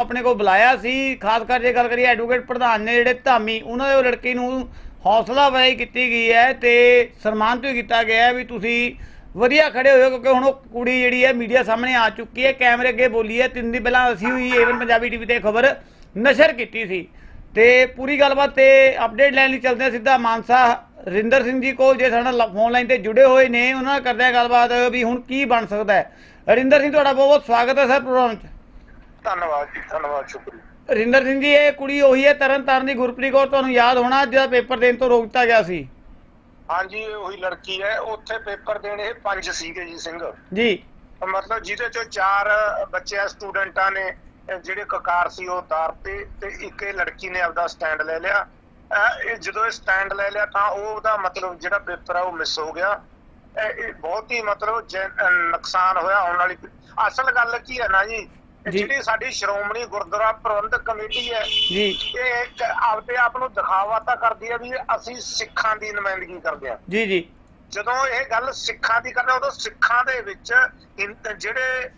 ਆਪਣੇ ਕੋਲ ਬੁਲਾਇਆ ਸੀ, ਖਾਸ ਕਰ ਜੇ ਗੱਲ ਕਰੀਏ ਐਡਵੋਕੇਟ ਪ੍ਰਧਾਨ ਨੇ ਜਿਹੜੇ ਧਾਮੀ, ਉਹਨਾਂ ਦੇ ਉਹ ਲੜਕੀ ਨੂੰ ਹੌਸਲਾ ਅਫਜ਼ਾਈ ਕੀਤੀ ਗਈ ਹੈ ਤੇ ਸਨਮਾਨਿਤ ਵੀ ਕੀਤਾ ਗਿਆ ਹੈ ਵੀ ਤੁਸੀਂ ਵਧੀਆ ਖੜੇ ਹੋਏ ਹੋ ਕਿਉਂਕਿ ਹੁਣ ਉਹ ਕੁੜੀ ਜਿਹੜੀ ਹੈ ਮੀਡੀਆ ਸਾਹਮਣੇ ਆ ਚੁੱਕੀ ਹੈ, ਕੈਮਰੇ ਅੱਗੇ ਬੋਲੀ ਹੈ। ਤਿੰਨ ਦਿਨ ਪਹਿਲਾਂ ਅਸੀਂ ਵੀ ਏਵਨ ਪੰਜਾਬੀ ਟੀਵੀ ਤੇ ਖਬਰ ਨਸ਼ਰ ਕੀਤੀ ਸੀ। ਤੇ ਪੂਰੀ ਗੱਲਬਾਤ ਤੇ ਅਪਡੇਟ ਲੈਣ ਲਈ ਚੱਲਦੇ ਹਾਂ ਸਿੱਧਾ ਮਾਨਸਾ। ਰਿੰਦਰ ਸਿੰਘ ਜੀ ਕੋਲ ਜੇ ਸਾਡਾ ਫੋਨ ਲਾਈਨ ਤੇ ਜੁੜੇ ਹੋਏ ਨੇ, ਉਹਨਾਂ ਨਾਲ ਕਰਦੇ ਹਾਂ ਗੱਲਬਾਤ ਵੀ ਹੁਣ ਕੀ ਬਣ ਸਕਦਾ ਹੈ। ਰਿੰਦਰ ਸਿੰਘ, ਤੁਹਾਡਾ ਬਹੁਤ ਬਹੁਤ ਸਵਾਗਤ ਹੈ ਸਰ ਪ੍ਰੋਗਰਾਮ 'ਚ। ਧੰਨਵਾਦ ਜੀ ਧੰਨਵਾਦ ਸ਼ੁਕਰੀਆ। ਰਿੰਦਰ ਸਿੰਘ ਜੀ ਇਹ ਕੁੜੀ ਉਹੀ ਹੈ ਤਰਨ ਤਾਰਨ ਦੀ ਗੁਰਪ੍ਰੀਤ ਕੌਰ ਤੁਹਾਨੂੰ ਯਾਦ ਹੋਣਾ ਜਿਹਦਾ ਪੇਪਰ ਦੇਣ ਤੋਂ ਰੋਕ ਦਿੱਤਾ ਗਿਆ ਸੀ। ਹਾਂਜੀ ਉਹੀ ਲੜਕੀ ਹੈ ਉੱਥੇ ਪੇਪਰ ਦੇਣ ਇਹ ਪੰਜ ਸੀਗੇ ਜੀ ਸਿੰਘ। ਜੀ। ਮਤਲਬ ਜਿਹਦੇ ਚੋਂ ਚਾਰ ਬੱਚੇ ਸਟੂਡੈਂਟਾਂ ਨੇ ਜਿਹੜੇ ਕਕਾਰ ਸੀ ਉਹ ਉਤਾਰ ਤੇ ਤੇ ਇੱਕ ਇਹ ਲੜਕੀ ਨੇ ਆਪਦਾ ਸਟੈਂਡ ਲੈ ਲਿਆ। ਇਹ ਜਦੋਂ ਇਹ ਸਟੈਂਡ ਲੈ ਲਿਆ ਤਾਂ ਉਹ ਉਹਦਾ ਮਤਲਬ ਜਿਹੜਾ ਪੇਪਰ ਆ ਉਹ ਮਿਸ ਹੋ ਗਿਆ। ਇਹ ਬਹੁਤ ਹੀ ਮਤਲਬ ਨੁਕਸਾਨ ਹੋਇਆ ਆਉਣ ਵਾਲੀ। ਅਸਲ ਗੱਲ ਕੀ ਹੈ ਨਾ ਜੀ। ਜਿਹੜੀ ਸਾਡੀ ਸ਼੍ਰੋਮਣੀ ਗੁਰਦੁਆਰਾ ਪ੍ਰਬੰਧਕ ਕਮੇਟੀ ਹੈ ਜੀ। ਇਹ ਆਪਦੇ ਆਪ ਨੂੰ ਦਿਖਾਵਾ ਤਾਂ ਕਰਦੀ ਹੈ ਵੀ ਅਸੀਂ ਸਿੱਖਾਂ ਦੀ ਨੁਮਾਇੰਦਗੀ ਕਰਦੇ ਹਾਂ। ਜੀ ਜੀ। ਜਦੋਂ ਇਹ ਗੱਲ ਸਿੱਖਾਂ ਦੀ ਕਰਦੇ ਉਦੋਂ ਸਿੱਖਾਂ ਦੇ ਵਿੱਚ ਜਿਹੜੇ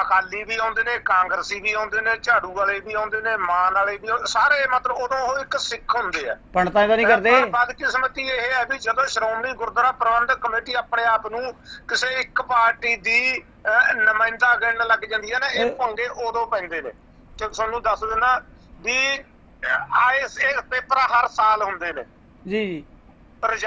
ਅਕਾਲੀ ਵੀ ਆਉਂਦੇ ਨੇ ਕਾਂਗਰਸੀ ਵੀ ਆਉਂਦੇ ਨੇ ਝਾੜੂ ਵਾਲੇ ਵੀ ਆਉਂਦੇ ਨੇ ਮਾਨ ਵਾਲੇ ਵੀ ਆਉਂਦੇ- ਸਾਰੇ ਮਤਲਬ ਉਦੋਂ ਉਹ ਇੱਕ ਸਿੱਖ ਹੁੰਦੇ ਆ। ਪੰਡਤਾਂ ਤਾਂ ਨਹੀਂ ਕਰਦੇ। ਪਰ ਬਦਕਿਸਮਤੀ ਇਹ ਹੈ ਵੀ ਜਦੋਂ ਸ਼੍ਰੋਮਣੀ ਗੁਰਦੁਆਰਾ ਪ੍ਰਬੰਧਕ ਕਮੇਟੀ ਆਪਣੇ ਆਪ ਨੂੰ ਕਿਸੇ ਇੱਕ ਪਾਰਟੀ ਦੀ ਅਹ, ਨੁਮਾਇੰਦਾ ਗਿਣਨ ਲੱਗ ਜਾਂਦੀ ਹੈ ਨਾ ਇਹ ਇਹ- ਪੰਗੇ ਉਦੋਂ ਪੈਂਦੇ ਨੇ। ਤੇ ਤੁਹਾਨੂੰ ਦੱਸ ਦਿੰਦਾ ਵੀ ਇਹ ਪੇਪਰ ਹਰ ਸਾਲ ਹੁੰਦੇ ਨੇ। ਜੀ ਜਾ-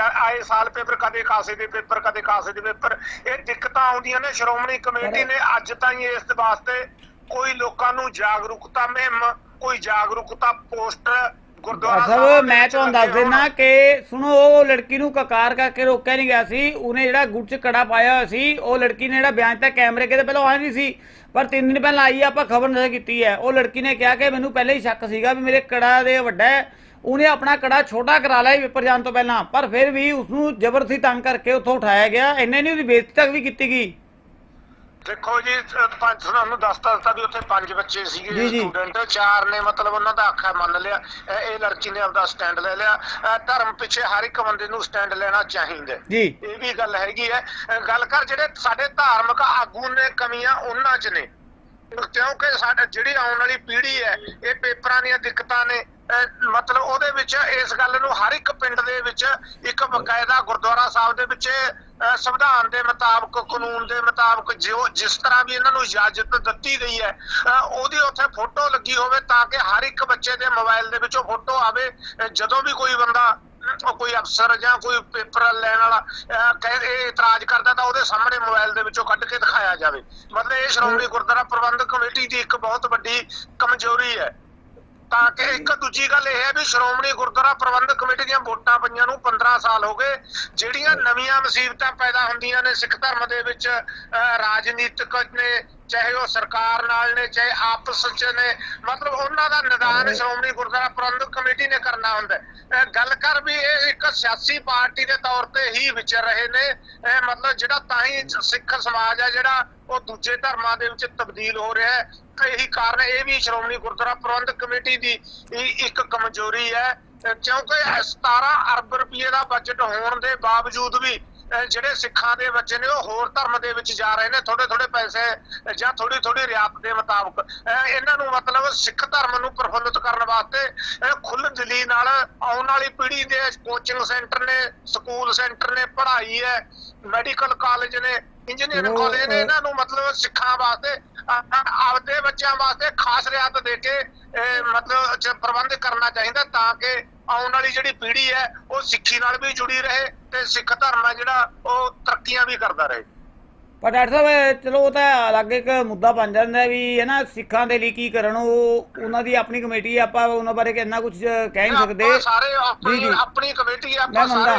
ਆਏ ਸਾਲ ਪੇਪਰ ਕਦੇ ਕਾਸੇ ਦੇ ਪੇਪਰ ਕਦੇ ਕਾਸੇ ਦੇ ਪੇਪਰ। ਇਹ ਦਿੱਕਤਾਂ ਆਉਂਦੀਆਂ ਨੇ ਸ਼੍ਰੋਮਣੀ ਕਮੇਟੀ ਨੇ ਅੱਜ ਤਾਈਂ ਇਸ ਦੇ ਵਾਸਤੇ ਕੋਈ ਲੋਕਾਂ ਨੂੰ ਜਾਗਰੂਕਤਾ ਮੁਹਿੰਮ ਕੋਈ ਜਾਗਰੂਕਤਾ ਪੋਸਟਰ ਗੁਰਦੁਆਰਾ ਸਾਹਿਬ ਮੈਂ ਤੁਹਾਨੂੰ ਦੱਸ। ਦੇਣਾ ਕਿ ਸੁਣੋ ਉਹ ਲੜਕੀ ਨੂੰ ਕਕਾਰ ਕਰਕੇ ਰੋਕਿਆ ਨਹੀਂ ਗਿਆ ਸੀ। ਉਹਨੇ ਜਿਹੜਾ ਗੁੱਟ 'ਚ ਕੜਾ ਪਾਇਆ ਹੋਇਆ ਸੀ ਉਹ ਲੜਕੀ ਨੇ ਜਿਹੜਾ ਬਿਆਨ ਤਾਂ ਕੈਮਰੇ ਅੱਗੇ ਤੇ ਪਹਿਲਾਂ ਆਇਆ ਨਹੀਂ ਸੀ ਪਰ ਤਿੰਨ ਦਿਨ ਪਹਿਲਾਂ ਆਈ ਆਪਾਂ ਖਬਰ ਨਜ਼ਰ ਕੀਤੀ ਹੈ। ਉਹ ਲੜਕੀ ਨੇ ਕਿਹਾ ਕਿ ਮੈਨੂੰ ਪਹਿਲਾਂ ਹੀ ਸ਼ੱਕ ਸੀਗਾ ਵੀ ਮੇਰੇ ਕੜਾ ਦੇ ਵੱਡਾ ਉਹਨੇ ਆਪਣਾ ਕੜਾ ਛੋਟਾ ਕਰਾ ਲਿਆ ਪੇਪਰ ਜਾਣ ਤੋਂ ਪਹਿਲਾਂ ਪਰ ਫਿਰ ਵੀ ਉਸ ਨੂੰ ਜ਼ਬਰਦਸਤੀ ਤੰਗ ਕਰਕੇ ਉੱਥੋਂ ਉਠਾਇਆ ਗਿਆ। ਇੰਨੇ ਨਹੀਂ ਉਹਦੀ ਬੇਇੱਜ਼ਤੀ ਤੱਕ ਵੀ ਕੀਤੀ ਗਈ। ਦੇਖੋ ਜੀ ਪੰਜ ਤੁਹਾਨੂੰ ਦੱਸਤਾ ਦਿੱਤਾ ਵੀ ਉੱਥੇ ਪੰਜ ਬੱਚੇ ਸੀਗੇ। ਸਟੂਡੈਂਟ ਚਾਰ ਨੇ ਮਤਲਬ ਉਹਨਾਂ ਦਾ ਆਖਾ ਮੰਨ ਲਿਆ। ਇਹ ਲੜਕੀ ਨੇ ਆਪਦਾ ਸਟੈਂਡ ਲੈ ਲਿਆ। ਧਰਮ ਪਿੱਛੇ ਹਰ ਇੱਕ ਬੰਦੇ ਨੂੰ ਸਟੈਂਡ ਲੈਣਾ ਚਾਹੀਦਾ ਇਹ ਵੀ ਗੱਲ ਹੈਗੀ ਹੈ। ਗੱਲ ਕਰ ਜਿਹੜੇ ਸਾਡੇ ਧਾਰਮਿਕ ਆਗੂ ਨੇ ਕਮੀਆਂ ਉਹਨਾਂ 'ਚ ਨੇ। ਕਿਉਂਕਿ ਸਾਡੇ ਜਿਹੜੀ ਆਉਣ ਵਾਲੀ ਪੀੜ੍ਹੀ ਹੈ ਇਹ ਪੇਪਰਾਂ ਦੀਆਂ ਦਿੱਕਤਾਂ ਨੇ। ਮਤਲਬ ਉਹਦੇ ਵਿੱਚ, ਇਸ ਗੱਲ ਨੂੰ ਹਰ ਇੱਕ ਪਿੰਡ ਦੇ ਵਿੱਚ, ਇੱਕ ਬਕਾਇਦਾ ਗੁਰਦੁਆਰਾ ਸਾਹਿਬ ਦੇ ਵਿੱਚ ਸੰਵਿਧਾਨ ਦੇ ਮੁਤਾਬਕ, ਕਾਨੂੰਨ ਦੇ ਮੁਤਾਬਕ ਜੋ ਜਿਸ ਤਰ੍ਹਾਂ ਵੀ ਇਹਨਾਂ ਨੂੰ ਇਜਾਜ਼ਤ ਦਿੱਤੀ ਗਈ ਹੈ ਉਹਦੀ ਉੱਥੇ ਫੋਟੋ ਲੱਗੀ ਹੋਵੇ ਤਾਂ ਕਿ ਹਰ ਇੱਕ ਬੱਚੇ ਦੇ ਮੋਬਾਈਲ ਦੇ ਵਿੱਚੋਂ ਫੋਟੋ ਆਵੇ। ਜਦੋਂ ਵੀ ਕੋਈ ਬੰਦਾ ਕੋਈ ਅਫਸਰ ਜਾਂ ਕੋਈ ਪੇਪਰ ਲੈਣ ਵਾਲਾ ਕਹੇ, ਇਹ ਇਤਰਾਜ਼ ਕਰਦਾ ਤਾਂ ਉਹਦੇ ਸਾਹਮਣੇ ਮੋਬਾਈਲ ਦੇ ਵਿੱਚੋਂ ਕੱਢ ਕੇ ਦਿਖਾਇਆ ਜਾਵੇ। ਮਤਲਬ ਇਹ ਸ਼੍ਰੋਮਣੀ ਗੁਰਦੁਆਰਾ ਪ੍ਰਬੰਧਕ ਕਮੇਟੀ ਦੀ ਇੱਕ ਬਹੁਤ ਵੱਡੀ ਕਮਜ਼ੋਰੀ ਹੈ। ਤਾਂ ਕਿ ਇੱਕ ਦੂਜੀ ਗੱਲ ਇਹ ਹੈ ਵੀ ਸ਼੍ਰੋਮਣੀ ਗੁਰਦੁਆਰਾ ਪ੍ਰਬੰਧਕ ਕਮੇਟੀ ਦੀਆਂ ਵੋਟਾਂ ਪਈਆਂ ਨੂੰ 15 ਸਾਲ ਹੋ ਗਏ, ਜਿਹੜੀਆਂ ਨਵੀਆਂ ਮੁਸੀਬਤਾਂ ਪੈਦਾ ਹੁੰਦੀਆਂ ਨੇ, ਸਿੱਖ ਧਰਮ ਦੇ ਵਿੱਚ ਰਾਜਨੀਤਿਕ ਨੇ, ਚਾਹੇ ਉਹ ਸਰਕਾਰ ਨਾਲ ਨੇ, ਚਾਹੇ ਆਪਸ ਚ ਨੇ, ਮਤਲਬ ਉਹਨਾਂ ਦਾ ਨਿਦਾਨ ਸ਼੍ਰੋਮਣੀ ਗੁਰਦੁਆਰਾ ਪ੍ਰਬੰਧਕ ਕਮੇਟੀ ਨੇ ਕਰਨਾ ਹੁੰਦਾ ਗੱਲ ਕਰ ਵੀ ਇਹ ਇੱਕ ਸਿਆਸੀ ਪਾਰਟੀ ਦੇ ਤੌਰ ਤੇ ਹੀ ਵਿਚਰ ਰਹੇ ਨੇ ਮਤਲਬ ਜਿਹੜਾ ਤਾਂ ਹੀ ਸਿੱਖ ਸਮਾਜ ਹੈ, ਜਿਹੜਾ ਉਹ ਦੂਜੇ ਧਰਮਾਂ ਦੇ ਵਿੱਚ ਤਬਦੀਲ ਹੋ ਰਿਹਾ ਹੈ। ਇਹੀ ਕਾਰਨ ਇਹ ਵੀ ਸ਼੍ਰੋਮਣੀ ਗੁਰਦੁਆਰਾ ਪ੍ਰਬੰਧਕ ਕਮੇਟੀ ਦੀ ਇੱਕ ਕਮਜ਼ੋਰੀ ਹੈ। ਕਿਉਂਕਿ 17 ਅਰਬ ਰੁਪਏ ਦਾ ਬਜਟ ਹੋਣ ਦੇ ਬਾਵਜੂਦ ਵੀ ਜਿਹੜੇ ਸਿੱਖਾਂ ਦੇ ਬੱਚੇ ਨੇ ਉਹ ਹੋਰ ਧਰਮ ਦੇ ਵਿੱਚ ਜਾ ਰਹੇ ਨੇ ਥੋੜੇ ਥੋੜੇ ਪੈਸੇ ਜਾਂ ਥੋੜੀ ਥੋੜੀ ਰਿਆਤ ਦੇ ਮੁਤਾਬਕ। ਇਹਨਾਂ ਨੂੰ ਮਤਲਬ ਸਿੱਖ ਧਰਮ ਨੂੰ ਪ੍ਰਫੁੱਲਤ ਕਰਨ ਵਾਸਤੇ ਖੁੱਲ੍ਹ ਦਿਲੀ ਨਾਲ ਆਉਣ ਵਾਲੀ ਪੀੜ੍ਹੀ ਦੇ ਕੋਚਿੰਗ ਸੈਂਟਰ ਨੇ ਸਕੂਲ ਸੈਂਟਰ ਨੇ, ਪੜ੍ਹਾਈ ਹੈ ਮੈਡੀਕਲ ਕਾਲਜ ਨੇ ਇੰਜੀਨੀਅਰਿੰਗ ਕਾਲਜ ਨੇ ਇਹਨਾਂ ਨੂੰ ਮਤਲਬ ਸਿੱਖਾਂ ਵਾਸਤੇ ਆਪਦੇ ਬੱਚਿਆਂ ਵਾਸਤੇ ਖਾਸ ਰਿਆਤ ਦੇ ਕੇ ਮਤਲਬ ਪ੍ਰਬੰਧ ਕਰਨਾ ਚਾਹੀਦਾ ਤਾਂ ਕਿ ਆਉਣ ਵਾਲੀ ਜਿਹੜੀ ਪੀੜ੍ਹੀ ਹੈ ਉਹ ਸਿੱਖੀ ਨਾਲ ਵੀ ਜੁੜੀ ਰਹੇ ਤੇ ਸਿੱਖ ਧਰਮ ਹੈ ਜਿਹੜਾ ਉਹ ਤਰੱਕੀਆਂ ਵੀ ਕਰਦਾ ਰਹੇ। ਪਰ ਡਾਕਟਰ ਸਾਹਿਬ ਚਲੋ ਉਹ ਤਾਂ ਅਲੱਗ ਇੱਕ ਮੁੱਦਾ ਬਣ ਜਾਂਦਾ ਹੈ ਵੀ ਹੈ ਨਾ ਸਿੱਖਾਂ ਦੇ ਲਈ ਕੀ ਕਰਨ ਉਹ ਉਹਨਾਂ ਦੀ ਆਪਣੀ ਕਮੇਟੀ ਆਪਾਂ ਉਹਨਾਂ ਬਾਰੇ ਕਿੰਨਾ ਕੁਝ ਕਹਿ ਨਹੀਂ ਸਕਦੇ। ਸਾਰੇ ਆਪਣੀ। ਆਪਣੀ ਕਮੇਟੀ ਆਪਾਂ ਸਾਰੇ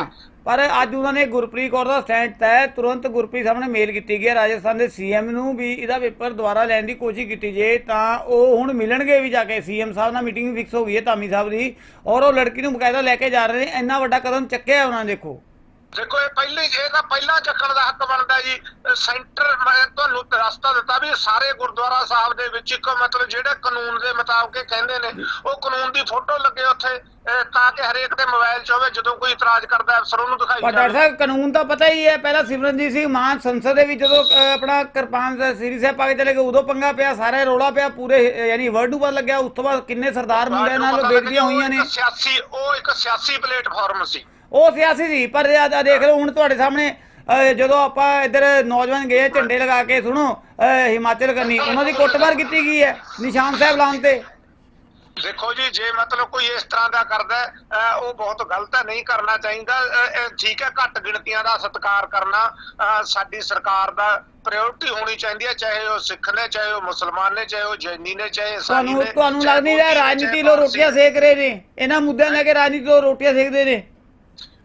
ਪਰ ਅੱਜ ਉਹਨਾਂ ਨੇ ਗੁਰਪ੍ਰੀਤ ਕੌਰ ਦਾ ਸਟੈਂਡ ਤੈ ਤੁਰੰਤ ਗੁਰਪ੍ਰੀਤ ਸਾਹਮਣੇ ਮੇਲ ਕੀਤੀ ਗਈ ਹੈ ਰਾਜਸਥਾਨ ਦੇ ਸੀਐਮ ਨੂੰ ਵੀ ਇਹਦਾ ਪੇਪਰ ਦੁਬਾਰਾ ਲੈਣ ਦੀ ਕੋਸ਼ਿਸ਼ ਕੀਤੀ ਜੇ ਤਾਂ ਉਹ ਹੁਣ ਮਿਲਣਗੇ ਵੀ ਜਾ ਕੇ। ਸੀਐਮ ਸਾਹਿਬ ਨਾਲ ਮੀਟਿੰਗ ਵੀ ਫਿਕਸ ਹੋ ਗਈ ਹੈ ਧਾਮੀ ਸਾਹਿਬ ਦੀ। ਔਰ ਉਹ ਲੜਕੀ ਨੂੰ ਬਕਾਇਦਾ ਲੈ ਕੇ ਜਾ ਰਹੇ ਨੇ। ਇੰਨਾ ਵੱਡਾ ਕਦਮ ਚੱਕਿਆ ਉਹਨਾਂ ਨੇ, ਦੇਖੋ। ਦੇਖੋ ਇਹ ਪਹਿਲੇ ਇਹ ਤਾਂ ਪਹਿਲਾਂ ਚੱਕਣ ਦਾ ਹੱਕ ਬਣਦਾ ਜੀ। ਸੈਂਟਰ ਤੁਹਾਨੂੰ ਰਸਤਾ ਦਿੱਤਾ ਵੀ ਸਾਰੇ ਗੁਰਦੁਆਰਾ ਸਾਹਿਬ ਦੇ ਵਿੱਚ ਇੱਕ ਮਤਲਬ ਜਿਹੜੇ ਕਾਨੂੰਨ ਦੇ ਮੁਤਾਬਕ ਕਹਿੰਦੇ ਨੇ ਉਹ ਕਾਨੂੰਨ ਦੀ ਫੋਟੋ ਲੱਗੇ ਉੱਥੇ ਤਾਂ ਕਿ ਹਰੇਕ ਦੇ ਮੋਬਾਈਲ 'ਚ ਹੋਵੇ ਜਦੋਂ ਕੋਈ ਇਤਰਾਜ਼ ਕਰਦਾ ਅਫਸਰ ਉਹਨੂੰ ਦਿਖਾਈ ਪਰ ਡਾਕਟਰ ਜਾਵੇ। ਸਾਹਿਬ ਕਾਨੂੰਨ ਤਾਂ ਪਤਾ ਹੀ ਹੈ ਪਹਿਲਾਂ ਸਿਮਰਨਜੀਤ ਸਿੰਘ ਮਾਨ ਸੰਸਦ ਦੇ ਵਿੱਚ ਜਦੋਂ ਆਪਣਾ ਕਿਰਪਾਨ ਦਾ ਸ੍ਰੀ ਸਾਹਿਬ ਪਾ ਕੇ ਚਲੇ ਗਏ ਉਦੋਂ ਪੰਗਾ ਪਿਆ ਸਾਰਾ ਰੋਲਾ ਪਿਆ ਪੂਰੇ ਯਾਨੀ ਵਰਲਡ ਨੂੰ ਪਤਾ ਲੱਗਿਆ ਉਸ ਤੋਂ ਬਾਅਦ ਕਿੰਨੇ ਸਰਦਾਰ ਮੁੰਡਿਆਂ ਨਾਲ ਬੇਦਬੀਆਂ ਹੋਈਆਂ ਨੇ। ਸਿਆਸੀ ਉਹ ਇੱਕ ਸਿਆਸੀ ਪਲੇਟਫਾਰਮ ਸੀ। ਉਹ ਸਿਆਸੀ ਸੀ ਪਰ ਆ ਦੇਖ ਲਓ ਹੁਣ ਤੁਹਾਡੇ ਸਾਹਮਣੇ ਅਹ, ਜਦੋਂ ਆਪਾਂ ਇੱਧਰ ਨੌਜਵਾਨ ਗਏ ਝੰਡੇ ਲਗਾ ਕੇ ਸੁਣੋ ਅਹ, ਹਿਮਾਚਲ ਕਰਨੀ ਉਹਨਾਂ ਦੀ ਕੁੱਟਮਾਰ ਕੀਤੀ ਗਈ ਹੈ ਨਿਸ਼ਾਨ ਸਾਹਿਬ ਲਾਉਣ ਤੇ ਦੇਖੋ ਜੀ ਜੇ ਮਤਲਬ ਕੋਈ ਇਸ ਤਰ੍ਹਾਂ ਦਾ ਕਰਦਾ ਹੈ, ਅਹ ਉਹ ਬਹੁਤ ਗਲਤ ਹੈ ਨਹੀਂ ਕਰਨਾ ਚਾਹੀਦਾ ਅਹ ਇਹ ਠੀਕ ਹੈ ਘੱਟ ਗਿਣਤੀਆਂ ਦਾ ਸਤਿਕਾਰ ਕਰਨਾ ਅਹ ਸਾਡੀ ਸਰਕਾਰ ਦਾ ਪ੍ਰਾਇੋਰਟੀ ਹੋਣੀ ਚਾਹੀਦੀ ਹੈ ਚਾਹੇ ਉਹ ਸਿੱਖ ਨੇ ਚਾਹੇ ਉਹ ਮੁਸਲਮਾਨ ਨੇ ਚਾਹੇ ਉਹ ਜੈਨੀ ਨੇ ਚਾਹੇ ਈਸਾਈ ਤੁਹਾਨੂੰ ਨੇ ਤੁਹਾਨੂੰ ਚਾਹੇ ਲੱਗ ਨਹੀਂ ਰਿਹਾ ਮੋਦੀ ਨੇ, ਰਾਜਨੀਤੀ ਚਾਹੇ ਲੋ ਪਾਰਸੀ ਰੋਟੀਆਂ। ਸੇਕ ਰਹੇ ਨੇ ਇਹਨਾਂ ਮੁੱਦਿਆਂ ਲੈ ਕੇ ਰਾਜਨੀਤੀ ਲੋ ਰੋਟੀਆਂ ਸੇਕਦੇ ਨੇ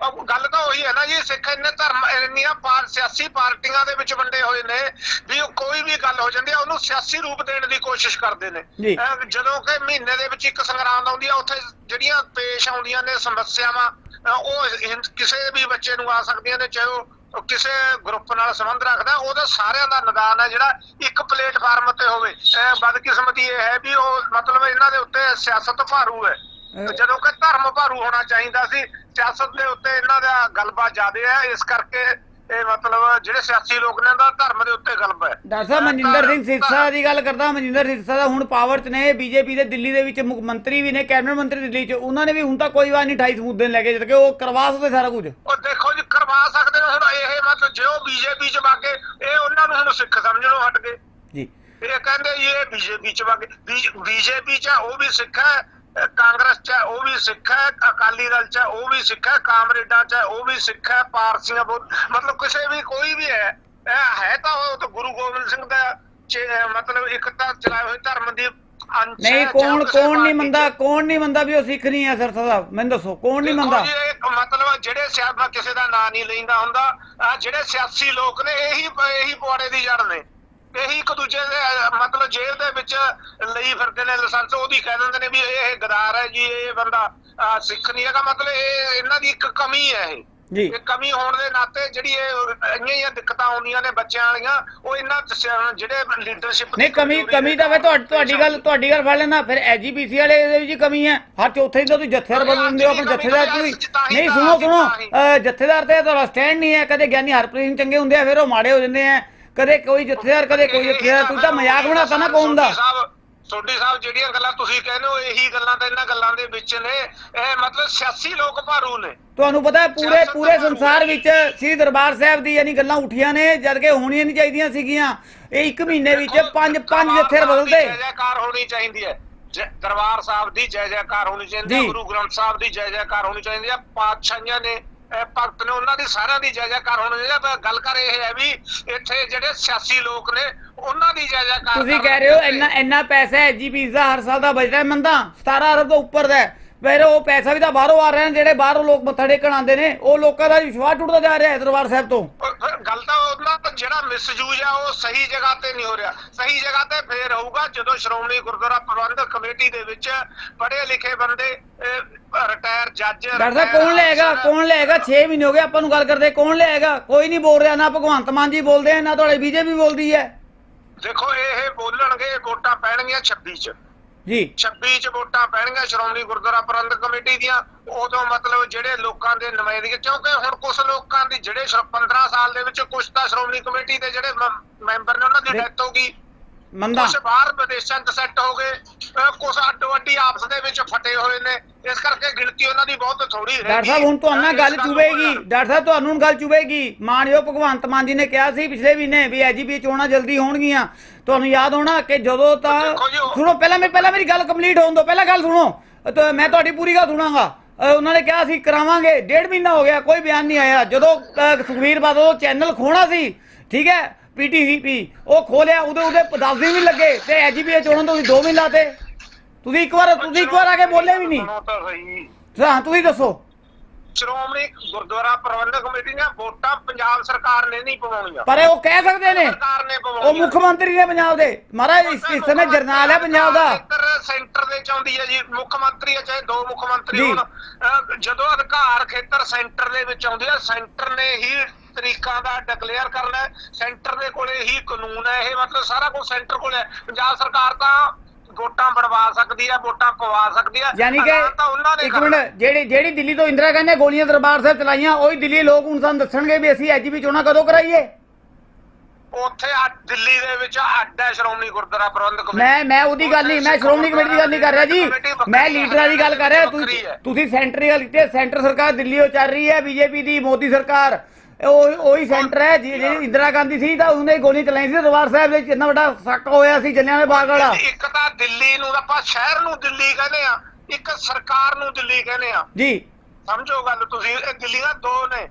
ਉਹ ਗੱਲ ਤਾਂ ਉਹੀ ਹੈ ਨਾ ਜੀ ਸਿੱਖ ਇੰਨੇ ਧਰਮ ਇੰਨੀਆਂ ਪਾਰ ਸਿਆਸੀ ਪਾਰਟੀਆਂ ਦੇ ਵਿੱਚ ਵੰਡੇ ਹੋਏ ਨੇ ਵੀ ਉਹ ਕੋਈ ਵੀ ਗੱਲ ਹੋ ਜਾਂਦੀ ਹੈ ਉਹਨੂੰ ਸਿਆਸੀ ਰੂਪ ਦੇਣ ਦੀ ਕੋਸ਼ਿਸ਼ ਕਰਦੇ ਨੇ। ਜਦੋਂ ਕਿ ਮਹੀਨੇ ਦੇ ਵਿੱਚ ਇੱਕ ਸੰਗਰਾਂਦ ਆਉਂਦੀ ਆ ਉੱਥੇ ਜਿਹੜੀਆਂ ਪੇਸ਼ ਆਉਂਦੀਆਂ ਨੇ ਸਮੱਸਿਆਵਾਂ ਉਹ ਕਿਸੇ ਵੀ ਬੱਚੇ ਨੂੰ ਆ ਸਕਦੀਆਂ ਨੇ ਚਾਹੇ ਉਹ ਕਿਸੇ ਗਰੁੱਪ ਨਾਲ ਸੰਬੰਧ ਰੱਖਦਾ ਉਹਦਾ ਸਾਰਿਆਂ ਦਾ ਨਿਦਾਨ ਹੈ ਜਿਹੜਾ ਇੱਕ ਪਲੇਟਫਾਰਮ ਤੇ ਹੋਵੇ। ਬਦਕਿਸਮਤੀ ਇਹ ਹੈ ਵੀ ਉਹ ਮਤਲਬ ਇਹਨਾਂ ਦੇ ਉੱਤੇ ਸਿਆਸਤ ਭਾਰੂ ਹੈ। ਜਦੋਂ ਕਿ ਧਰਮ ਭਾਰੂ ਹੋਣਾ ਚਾਹੀਦਾ ਸੀ ਸਿਆਸਤ ਦੇ ਉੱਤੇ ਇਹਨਾਂ ਦਾ ਗਲਬਾ ਜ਼ਿਆਦਾ ਹੈ ਇਸ ਕਰਕੇ ਇਹ ਮਤਲਬ ਜਿਹੜੇ ਸਿਆਸੀ ਲੋਕ ਨੇ ਦਾ ਧਰਮ ਦੇ ਉੱਤੇ ਗਲਬਾ ਹੈ। ਡਾਕਟਰ ਮਨਜਿੰਦਰ ਸਿੰਘ ਸਿਰਸਾ ਦੀ ਗੱਲ ਕਰਦਾ ਮਨਜਿੰਦਰ ਸਿਰਸਾ ਦਾ ਹੁਣ ਪਾਵਰ 'ਚ ਨੇ ਬੀਜੇਪੀ ਦੇ ਦਿੱਲੀ ਦੇ ਵਿੱਚ ਮੁੱਖ ਮੰਤਰੀ ਵੀ ਨੇ ਕੈਬਨਿਟ ਮੰਤਰੀ ਦਿੱਲੀ 'ਚ ਉਹਨਾਂ ਨੇ ਵੀ ਹੁਣ ਤਾਂ ਕੋਈ ਵਾਰ ਨਹੀਂ 28 ਸਬੂਤ ਦੇਣ ਲੈ ਕੇ ਜਦ ਕਿ ਉਹ ਕਰਵਾ ਸਕਦੇ ਸਾਰਾ ਕੁਝ। ਉਹ ਦੇਖੋ ਜੀ ਕਰਵਾ ਸਕਦੇ ਨੇ ਹੁਣ ਇਹ ਮਤਲਬ ਜੇ ਉਹ ਬੀਜੇਪੀ ਚ ਵਾਗੇ ਇਹ ਉਹਨਾਂ ਨੂੰ ਹੁਣ ਸਿੱਖ ਸਮਝਣੋਂ ਹਟ ਗਏ। ਜੀ। ਇਹ ਕਹਿੰਦੇ ਇਹ ਬੀਜੇਪੀ ਚ ਵਾਗੇ ਬੀਜੇਪੀ ਚ ਉਹ ਵੀ ਸਿੱਖ ਹੈ ਕਾਂਗਰਸ ਚ ਉਹ ਵੀ ਸਿੱਖ ਹੈ ਅਕਾਲੀ ਦਲ ਚ ਉਹ ਵੀ ਸਿੱਖ ਹੈ ਕਾਮਰੇਡਾਂ ਚ ਉਹ ਵੀ ਸਿੱਖ ਹੈ ਪਾਰਸੀਆਂ ਮਤਲਬ ਕਿਸੇ ਵੀ ਕੋਈ ਵੀ ਹੈ ਇਹ ਹੈ ਤਾਂ ਉਹ ਤਾਂ ਗੁਰੂ ਗੋਬਿੰਦ ਸਿੰਘ ਦਾ ਮਤਲਬ ਇੱਕ ਤਾਂ ਚਲਾਏ ਹੋਏ ਧਰਮ ਦੀ ਨਹੀਂ ਕੌਣ ਕੌਣ ਨਹੀਂ ਚ। ਕੌਣ ਨਹੀਂ ਮੰਨਦਾ ਵੀ ਉਹ ਸਿੱਖ ਨਹੀਂ ਹੈ ਸਿਰਸਾ ਸਾਹਿਬ ਮੈਨੂੰ ਦੱਸੋ ਕੌਣ ਨਹੀਂ ਇਹ ਮਤਲਬ ਜਿਹੜੇ ਸਿਆਸਾ ਕਿਸੇ ਦਾ ਨਾਂ ਨਹੀਂ ਲੈਂਦਾ ਹੁੰਦਾ ਜਿਹੜੇ ਸਿਆਸੀ ਲੋਕ ਨੇ ਇਹੀ ਇਹੀ ਪੁਆੜੇ ਦੀ ਜੜ ਨੇ ਇਹੀ ਇੱਕ ਦੂਜੇ ਦੇ ਮਤਲਬ ਜੇਲ੍ਹ ਦੇ ਵਿੱਚ ਲਈ ਫਿਰਦੇ ਨੇ ਲਾਇਸੈਂਸ ਉਹਦੀ ਕਹਿ ਦਿੰਦੇ ਨੇ ਵੀ ਇਹ ਗਦਾਰ ਹੈ ਜੀ ਇਹ ਬੰਦਾ ਸਿੱਖ ਨਹੀਂ ਹੈਗਾ ਮਤਲਬ ਇਹ ਇਹਨਾਂ ਦੀ ਇੱਕ ਕਮੀ ਹੈ ਇਹ। ਜੀ। ਇਹ ਕਮੀ ਹੋਣ ਦੇ ਨਾਤੇ ਜਿਹੜੀ ਇਹ ਇੰਨੀਆਂ ਹੀ ਦਿੱਕਤਾਂ ਆਉਂਦੀਆਂ ਨੇ ਬੱਚਿਆਂ ਵਾਲੀਆਂ ਉਹ ਇਹਨਾਂ ਜਿਹੜੇ ਲੀਡਰਸ਼ਿਪ ਨਹੀਂ ਕਮੀ ਕਮੀ ਤਾਂ ਵੇ ਤੁਹਾਡੀ ਗੱਲ ਤੁਹਾਡੀ ਗੱਲ ਫੜ ਲੈਣਾ ਫਿਰ ਐਜੀਪੀਸੀ ਵਾਲੇ ਦੇ ਵਿੱਚ ਕਮੀ ਹੈ ਹਰ ਚੌਥੇ ਦਿਨ ਤੁਸੀਂ ਜਥੇਦਾਰ ਬਦਲ ਦਿੰਦੇ ਹੋ ਆਪਣੇ ਜਥੇਦਾਰ ਤੁਸੀਂ ਨਹੀਂ ਸੁਣੋ ਸੁਣੋ ਜਥੇਦਾਰ ਤੇ ਤੁਹਾਡਾ ਸਟੈਂਡ ਨਹੀਂ ਹੈ ਕਦੇ ਗਿਆਨੀ ਹਰਪ੍ਰੀਤ ਸਿੰਘ ਚੰਗੇ ਹੁੰਦੇ ਆ ਫਿਰ ਉਹ ਮਾੜੇ ਹੋ ਜਾਂਦੇ ਆ। ਕਦੇ ਕੋਈ ਜਥੇਦਾਰ ਕਦੇ ਕੋਈ ਜਥੇਦਾਰ ਤੁਸੀਂ ਤਾਂ ਮਜ਼ਾਕ ਬਣਾਤਾ ਨਾ ਕੌਮ ਦਾ? ਸੋਢੀ ਸਾਹਿਬ ਜਿਹੜੀਆਂ ਗੱਲਾਂ ਤੁਸੀਂ ਕਹਿੰਦੇ ਹੋ ਇਹੀ ਗੱਲਾਂ ਤਾਂ ਇਹਨਾਂ ਗੱਲਾਂ ਦੇ ਵਿੱਚ ਨੇ। ਇਹ ਮਤਲਬ ਸਿਆਸੀ ਲੋਕ ਭਾਰੂ ਨੇ। ਤੁਹਾਨੂੰ ਪਤਾ ਹੈ ਪੂਰੇ ਪੂਰੇ ਸੰਸਾਰ ਵਿੱਚ ਸ੍ਰੀ ਦਰਬਾਰ ਸਾਹਿਬ ਦੀ ਯਾਨੀ ਗੱਲਾਂ ਉੱਠੀਆਂ ਨੇ ਜਦ ਕਿ ਹੋਣੀਆਂ ਨਹੀਂ ਚਾਹੀਦੀਆਂ ਸੀਗੀਆਂ। ਇਹ ਇੱਕ ਮਹੀਨੇ ਵਿੱਚ ਪੰਜ ਪੰਜ ਜਥੇਦਾਰ ਬਦਲਦੇ। ਜੈਕਾਰ ਹੋਣੀ ਚਾਹੀਦੀ ਹੈ। ਦਰਬਾਰ ਸਾਹਿਬ ਦੀ ਜੈ ਜੈਕਾਰ ਹੋਣੀ ਚਾਹੀਦੀ ਹੈ। ਗੁਰੂ ਗ੍ਰੰਥ ਸਾਹਿਬ ਦੀ ਜੈ ਜੈਕਾਰ ਹੋਣੀ ਚਾਹੀਦੀ ਹੈ। ਪਾਤਸ਼ਾਹੀਆਂ ਨੇ ਭਗਤ ਨੇ ਉਹਨਾਂ ਦੀ ਸਾਰਿਆਂ ਦੀ ਜੈ ਜੈਕਾਰ। ਹੋਣੀ ਪਰ ਗੱਲ ਕਰ ਇਹ ਹੈ ਵੀ ਇੱਥੇ ਜਿਹੜੇ ਸਿਆਸੀ ਲੋਕ ਨੇ ਉਹਨਾਂ ਦੀ ਜੈ ਜੈਕਾਰ ਤੁਸੀਂ ਕਹਿ ਰਹੇ ਹੋ ਇੰਨਾ ਇੰਨਾ ਪੈਸਾ ਹੈ ਜੀਪੀ ਦਾ ਹਰ ਸਾਲ ਦਾ ਬਜਟ ਹੈ ਮੰਦਾ। 17 ਅਰਬ ਤੋਂ ਉੱਪਰ ਦਾ ਹੈ। ਫਿਰ ਉਹ ਪੈਸਾ ਵੀ ਤਾਂ ਬਾਹਰੋਂ ਆ ਰਿਹਾ ਨੇ ਜਿਹੜੇ ਬਾਹਰੋਂ ਲੋਕ ਮੱਥਾ ਟੇਕਣ ਆਉਂਦੇ ਨੇ ਉਹ ਲੋਕਾਂ ਦਾ ਵਿਸ਼ਵਾਸ ਟੁੱਟਦਾ ਜਾ ਰਿਹਾ ਹੈ ਦਰਬਾਰ ਸਾਹਿਬ ਤੋਂ। ਗੱਲ ਤਾਂ ਉਹਨਾਂ ਦਾ ਜਿਹੜਾ ਮਿਸਯੂਜ ਆ ਉਹ ਸਹੀ ਜਗ੍ਹਾ ਤੇ ਨਹੀਂ ਹੋ ਰਿਹਾ। ਸਹੀ ਜਗ੍ਹਾ ਤੇ ਫੇਰ ਹੋਊਗਾ ਜਦੋਂ ਸ਼੍ਰੋਮਣੀ ਗੁਰਦੁਆਰਾ ਪ੍ਰਬੰਧਕ ਕਮੇਟੀ ਦੇ ਵਿੱਚ ਪੜ੍ਹੇ ਲਿਖੇ ਬੰਦੇ ਰਿਟਾਇਰ ਜੱਜ ਡਾਕਟਰ ਸਾਹਿਬ ਕੌਣ ਲਏਗਾ? ਕੌਣ ਲਏਗਾ? 6 ਮਹੀਨੇ ਹੋ ਗਏ ਆਪਾਂ ਨੂੰ ਗੱਲ ਕਰਦੇ ਕੌਣ ਲਏਗਾ? ਕੋਈ ਨਹੀਂ ਬੋਲ ਰਿਹਾ ਨਾ ਭਗਵੰਤ ਮਾਨ ਜੀ ਬੋਲਦੇ ਆ ਨਾ ਤੁਹਾਡੇ ਬੀਜੇਪੀ ਬੋਲਦੀ ਹੈ। ਦੇਖੋ ਇਹ ਬੋਲਣਗੇ ਵੋਟਾਂ ਪੈਣਗੀਆਂ 26 ਚ। ਜੀ। 26 ਚ ਵੋਟਾਂ ਪੈਣਗੀਆਂ ਸ਼੍ਰੋਮਣੀ ਗੁਰਦੁਆਰਾ ਪ੍ਰਬੰਧਕ ਕਮੇਟੀ ਦੀਆਂ ਉਦੋਂ ਮਤਲਬ ਜਿਹੜੇ ਲੋਕਾਂ ਦੇ ਨੁਮਾਇੰਦਗੀ ਕਿਉਂਕਿ ਹੁਣ ਕੁਝ ਲੋਕਾਂ ਦੀ ਜਿਹੜੇ ਸ਼੍ਰੋ- 15 ਸਾਲ ਦੇ ਵਿੱਚ ਕੁਝ ਤਾਂ ਸ਼੍ਰੋਮਣੀ ਕਮੇਟੀ ਦੇ ਜਿਹੜੇ ਮੈਂਬਰ ਨੇ ਉਹਨਾਂ ਦੇ- ਡੈਥ ਹੋ ਗਈ। ਮੰਦਾ। ਕੁਝ ਬਾਹਰ ਵਿਦੇਸ਼ਾਂ 'ਚ ਸੈੱਟ ਹੋ ਗਏ ਕੁਝ ਅੱਡੋ ਅੱਡੀ ਆਪਸ ਦੇ ਵਿੱਚ ਫਟੇ ਹੋਏ ਨੇ। ਇਸ ਕਰਕੇ ਗਿਣਤੀ ਉਹਨਾਂ ਦੀ ਬਹੁਤ ਥੋੜੀ ਰਹਿ ਡਾਕਟਰ ਸਾਹਿਬ ਹੁਣ ਤੁਹਾਨੂੰ ਨਾਲ ਗੱਲ ਚੁਬੇਗੀ। ਡਾਕਟਰ ਸਾਹਿਬ ਤੁਹਾਨੂੰ ਹੁਣ ਗੱਲ ਚੁਬੇਗੀ। ਮਾਨਯੋਗ ਭਗਵੰਤ ਮਾਨ ਜੀ ਨੇ ਕਿਹਾ ਸੀ ਪਿਛਲੇ ਮਹੀਨੇ ਵੀ ਐਜੀਪੀ ਚੋਣਾਂ ਜਲਦੀ ਹੋਣਗੀਆਂ। ਤੁਹਾਨੂੰ ਯਾਦ ਹੋਣਾ ਕਿ ਜਦੋਂ ਤਾਂ ਸੁਣੋ ਪਹਿਲਾਂ ਮੈਂ ਪਹਿਲਾਂ ਮੇਰੀ ਗੱਲ ਕੰਪਲੀਟ ਹੋਣ ਦਿਓ। ਪਹਿਲਾਂ ਗੱਲ ਸੁਣੋ। ਮੈਂ ਤੁਹਾਡੀ ਪੂਰੀ ਗੱਲ ਸੁਣਾਂਗਾ। ਉਹਨਾਂ ਨੇ ਕਿਹਾ ਸੀ ਕਰਾਵਾਂਗੇ। ਡੇਢ ਮਹੀਨਾ ਹੋ ਗਿਆ ਕੋਈ ਬਿਆਨ ਨਹੀਂ ਆਇਆ। ਜਦੋਂ ਅ, ਸੁਖਬੀਰ ਬਾਦਲ ਚੈਨਲ ਖੋਣਾ ਸੀ ਠੀਕ ਹੈ? ਪੀਟੀਸੀਪੀ ਉਹ ਖੋਲਿਆ ਉਹਦੇ ਉਹਦੇ 10 ਦਿਨ ਵੀ ਲੱਗੇ ਤੇ ਐਜੀਪੀ ਚੋਣਾਂ ਤੋਂ ਤੁਸੀਂ 2 ਮਹੀਨੇ ਲਾਤੇ। ਤੁਸੀਂ ਇੱਕ ਵਾਰ ਤੁਸੀਂ ਇੱਕ ਵਾਰ ਆ ਕੇ ਬੋਲੇ ਵੀ ਨਹੀਂ ਤਾਂ ਸਹੀ। ਹਾਂ ਤੁਸੀਂ ਦੱਸੋ। ਸ਼੍ਰੋਮਣੀ ਗੁਰਦੁਆਰਾ ਪ੍ਰਬੰਧਕ ਕਮੇਟੀ ਦੀਆਂ ਵੋਟਾਂ ਪੰਜਾਬ ਸਰਕਾਰ ਨੇ ਨਹੀਂ ਪਵਾਉਣੀਆਂ ਪਰ ਉਹ ਕਹਿ ਸਕਦੇ ਨੇ। ਸਰਕਾਰ ਨੇ ਉਹ ਪਵਾਉਣੀਆਂ ਮੁੱਖ ਮੰਤਰੀ ਨੇ ਪੰਜਾਬ ਦੇ। ਮਹਾਰਾਜ ਇਸ ਇਸ ਸਮੇਂ ਜਰਨੈਲ ਹੈ ਪੰਜਾਬ ਦਾ। ਸੈਂਟਰ ਦੇ ਚ ਆਉਂਦੀ ਹੈ ਜੀ। ਮੁੱਖ ਮੰਤਰੀ ਹੈ ਚਾਹੇ ਦੋ ਮੁੱਖ ਮੰਤਰੀ। ਹੋਣ। ਜਦੋਂ ਅਧਿਕਾਰ ਖੇਤਰ ਸੈਂਟਰ ਦੇ ਵਿੱਚ ਆਉਂਦੀ ਹੈ ਸੈਂਟਰ ਨੇ ਹੀ ਤਰੀਕਾਂ ਦਾ ਡਿਕਲੇਅਰ ਕਰਨਾ ਸੈਂਟਰ ਦੇ ਕੋਲੇ ਹੀ ਕਾਨੂੰਨ ਹੈ। ਇਹ ਮਤਲਬ ਸਾਰਾ ਕੁਝ ਸੈਂਟਰ ਕੋਲੇ ਹੈ। ਪੰਜਾਬ ਸਰਕਾਰ ਤਾਂ ਵੋਟਾਂ ਬਣਵਾ ਸਕਦੀ ਹੈ ਵੋਟਾਂ ਪਵਾ ਸਕਦੀ ਹੈ। ਯਾਨੀ ਕਿ ਇੱਕ। ਮਿੰਟ ਜਿਹੜੀ ਜਿਹੜੀ ਦਿੱਲੀ ਤੋਂ ਇੰਦਰਾ ਗਾਂਧੀ ਨੇ ਗੋਲੀਆਂ ਦਰਬਾਰ ਸਾਹਿਬ ਚਲਾਈਆਂ ਉਹੀ ਦਿੱਲੀ ਲੋਕ ਹੁਣ ਸਾਨੂੰ ਦੱਸਣਗੇ ਵੀ ਅਸੀਂ ਐਜੀਪੀ ਚੋਣਾਂ ਕਦੋਂ ਕਰਾਈਏ? ਉੱਥੇ ਆ ਦਿੱਲੀ ਦੇ ਵਿੱਚ ਅੱਡ ਹੈ ਸ਼੍ਰੋਮਣੀ ਗੁਰਦੁਆਰਾ ਪ੍ਰਬੰਧਕ ਕਮੇਟੀ। ਮੈਂ ਮੈਂ ਉਹਦੀ ਗੱਲ ਨਹੀਂ ਮੈਂ ਸ਼੍ਰੋਮਣੀ ਕਮੇਟੀ ਦੀ ਗੱਲ ਨਹੀਂ ਕਰ ਰਿਹਾ ਜੀ। ਮੈਂ ਲੀਡਰਾਂ ਦੀ ਗੱਲ ਕਰ ਰਿਹਾ। ਤੁਸੀਂ ਸੈਂਟਰ ਦੀ ਗੱਲ ਕੀਤੀ ਸੈਂਟਰ ਸਰਕਾਰ ਦਿੱਲੀ ਉਹ ਚੱਲ ਰਹੀ ਹੈ ਬੀਜੇਪੀ ਦੀ ਮੋਦੀ ਸਰਕਾਰ। ਉਹ ਉਹੀ ਸੈਂਟਰ ਹੈ ਜਿ- ਜਿਹੜੀ ਇੰਦਰਾ ਗਾਂਧੀ ਸੀ ਤਾਂ ਉਹਨੇ ਗੋਲੀ ਚਲਾਈ ਸੀ ਦਰਬਾਰ ਸਾਹਿਬ ਦੇ ਵਿੱਚ ਇੰਨਾ ਵੱਡਾ ਸੱਕ ਹੋਇਆ ਸੀ ਜਲਿਆਂਵਾਲੇ ਬਾਗ ਵਾਲਾ। ਇੱਕ ਤਾਂ ਦਿੱਲੀ ਨੂੰ ਆਪਾਂ ਸ਼ਹਿਰ ਨੂੰ ਦਿੱਲੀ ਕਹਿੰਦੇ ਆ ਇੱਕ ਸਰਕਾਰ ਨੂੰ ਦਿੱਲੀ ਕਹਿੰਦੇ ਆ। ਜੀ। ਸਮਝੋ ਗੱਲ ਤੁਸੀਂ ਇਹ ਦਿੱਲੀਆਂ ਦੋ ਨੇ।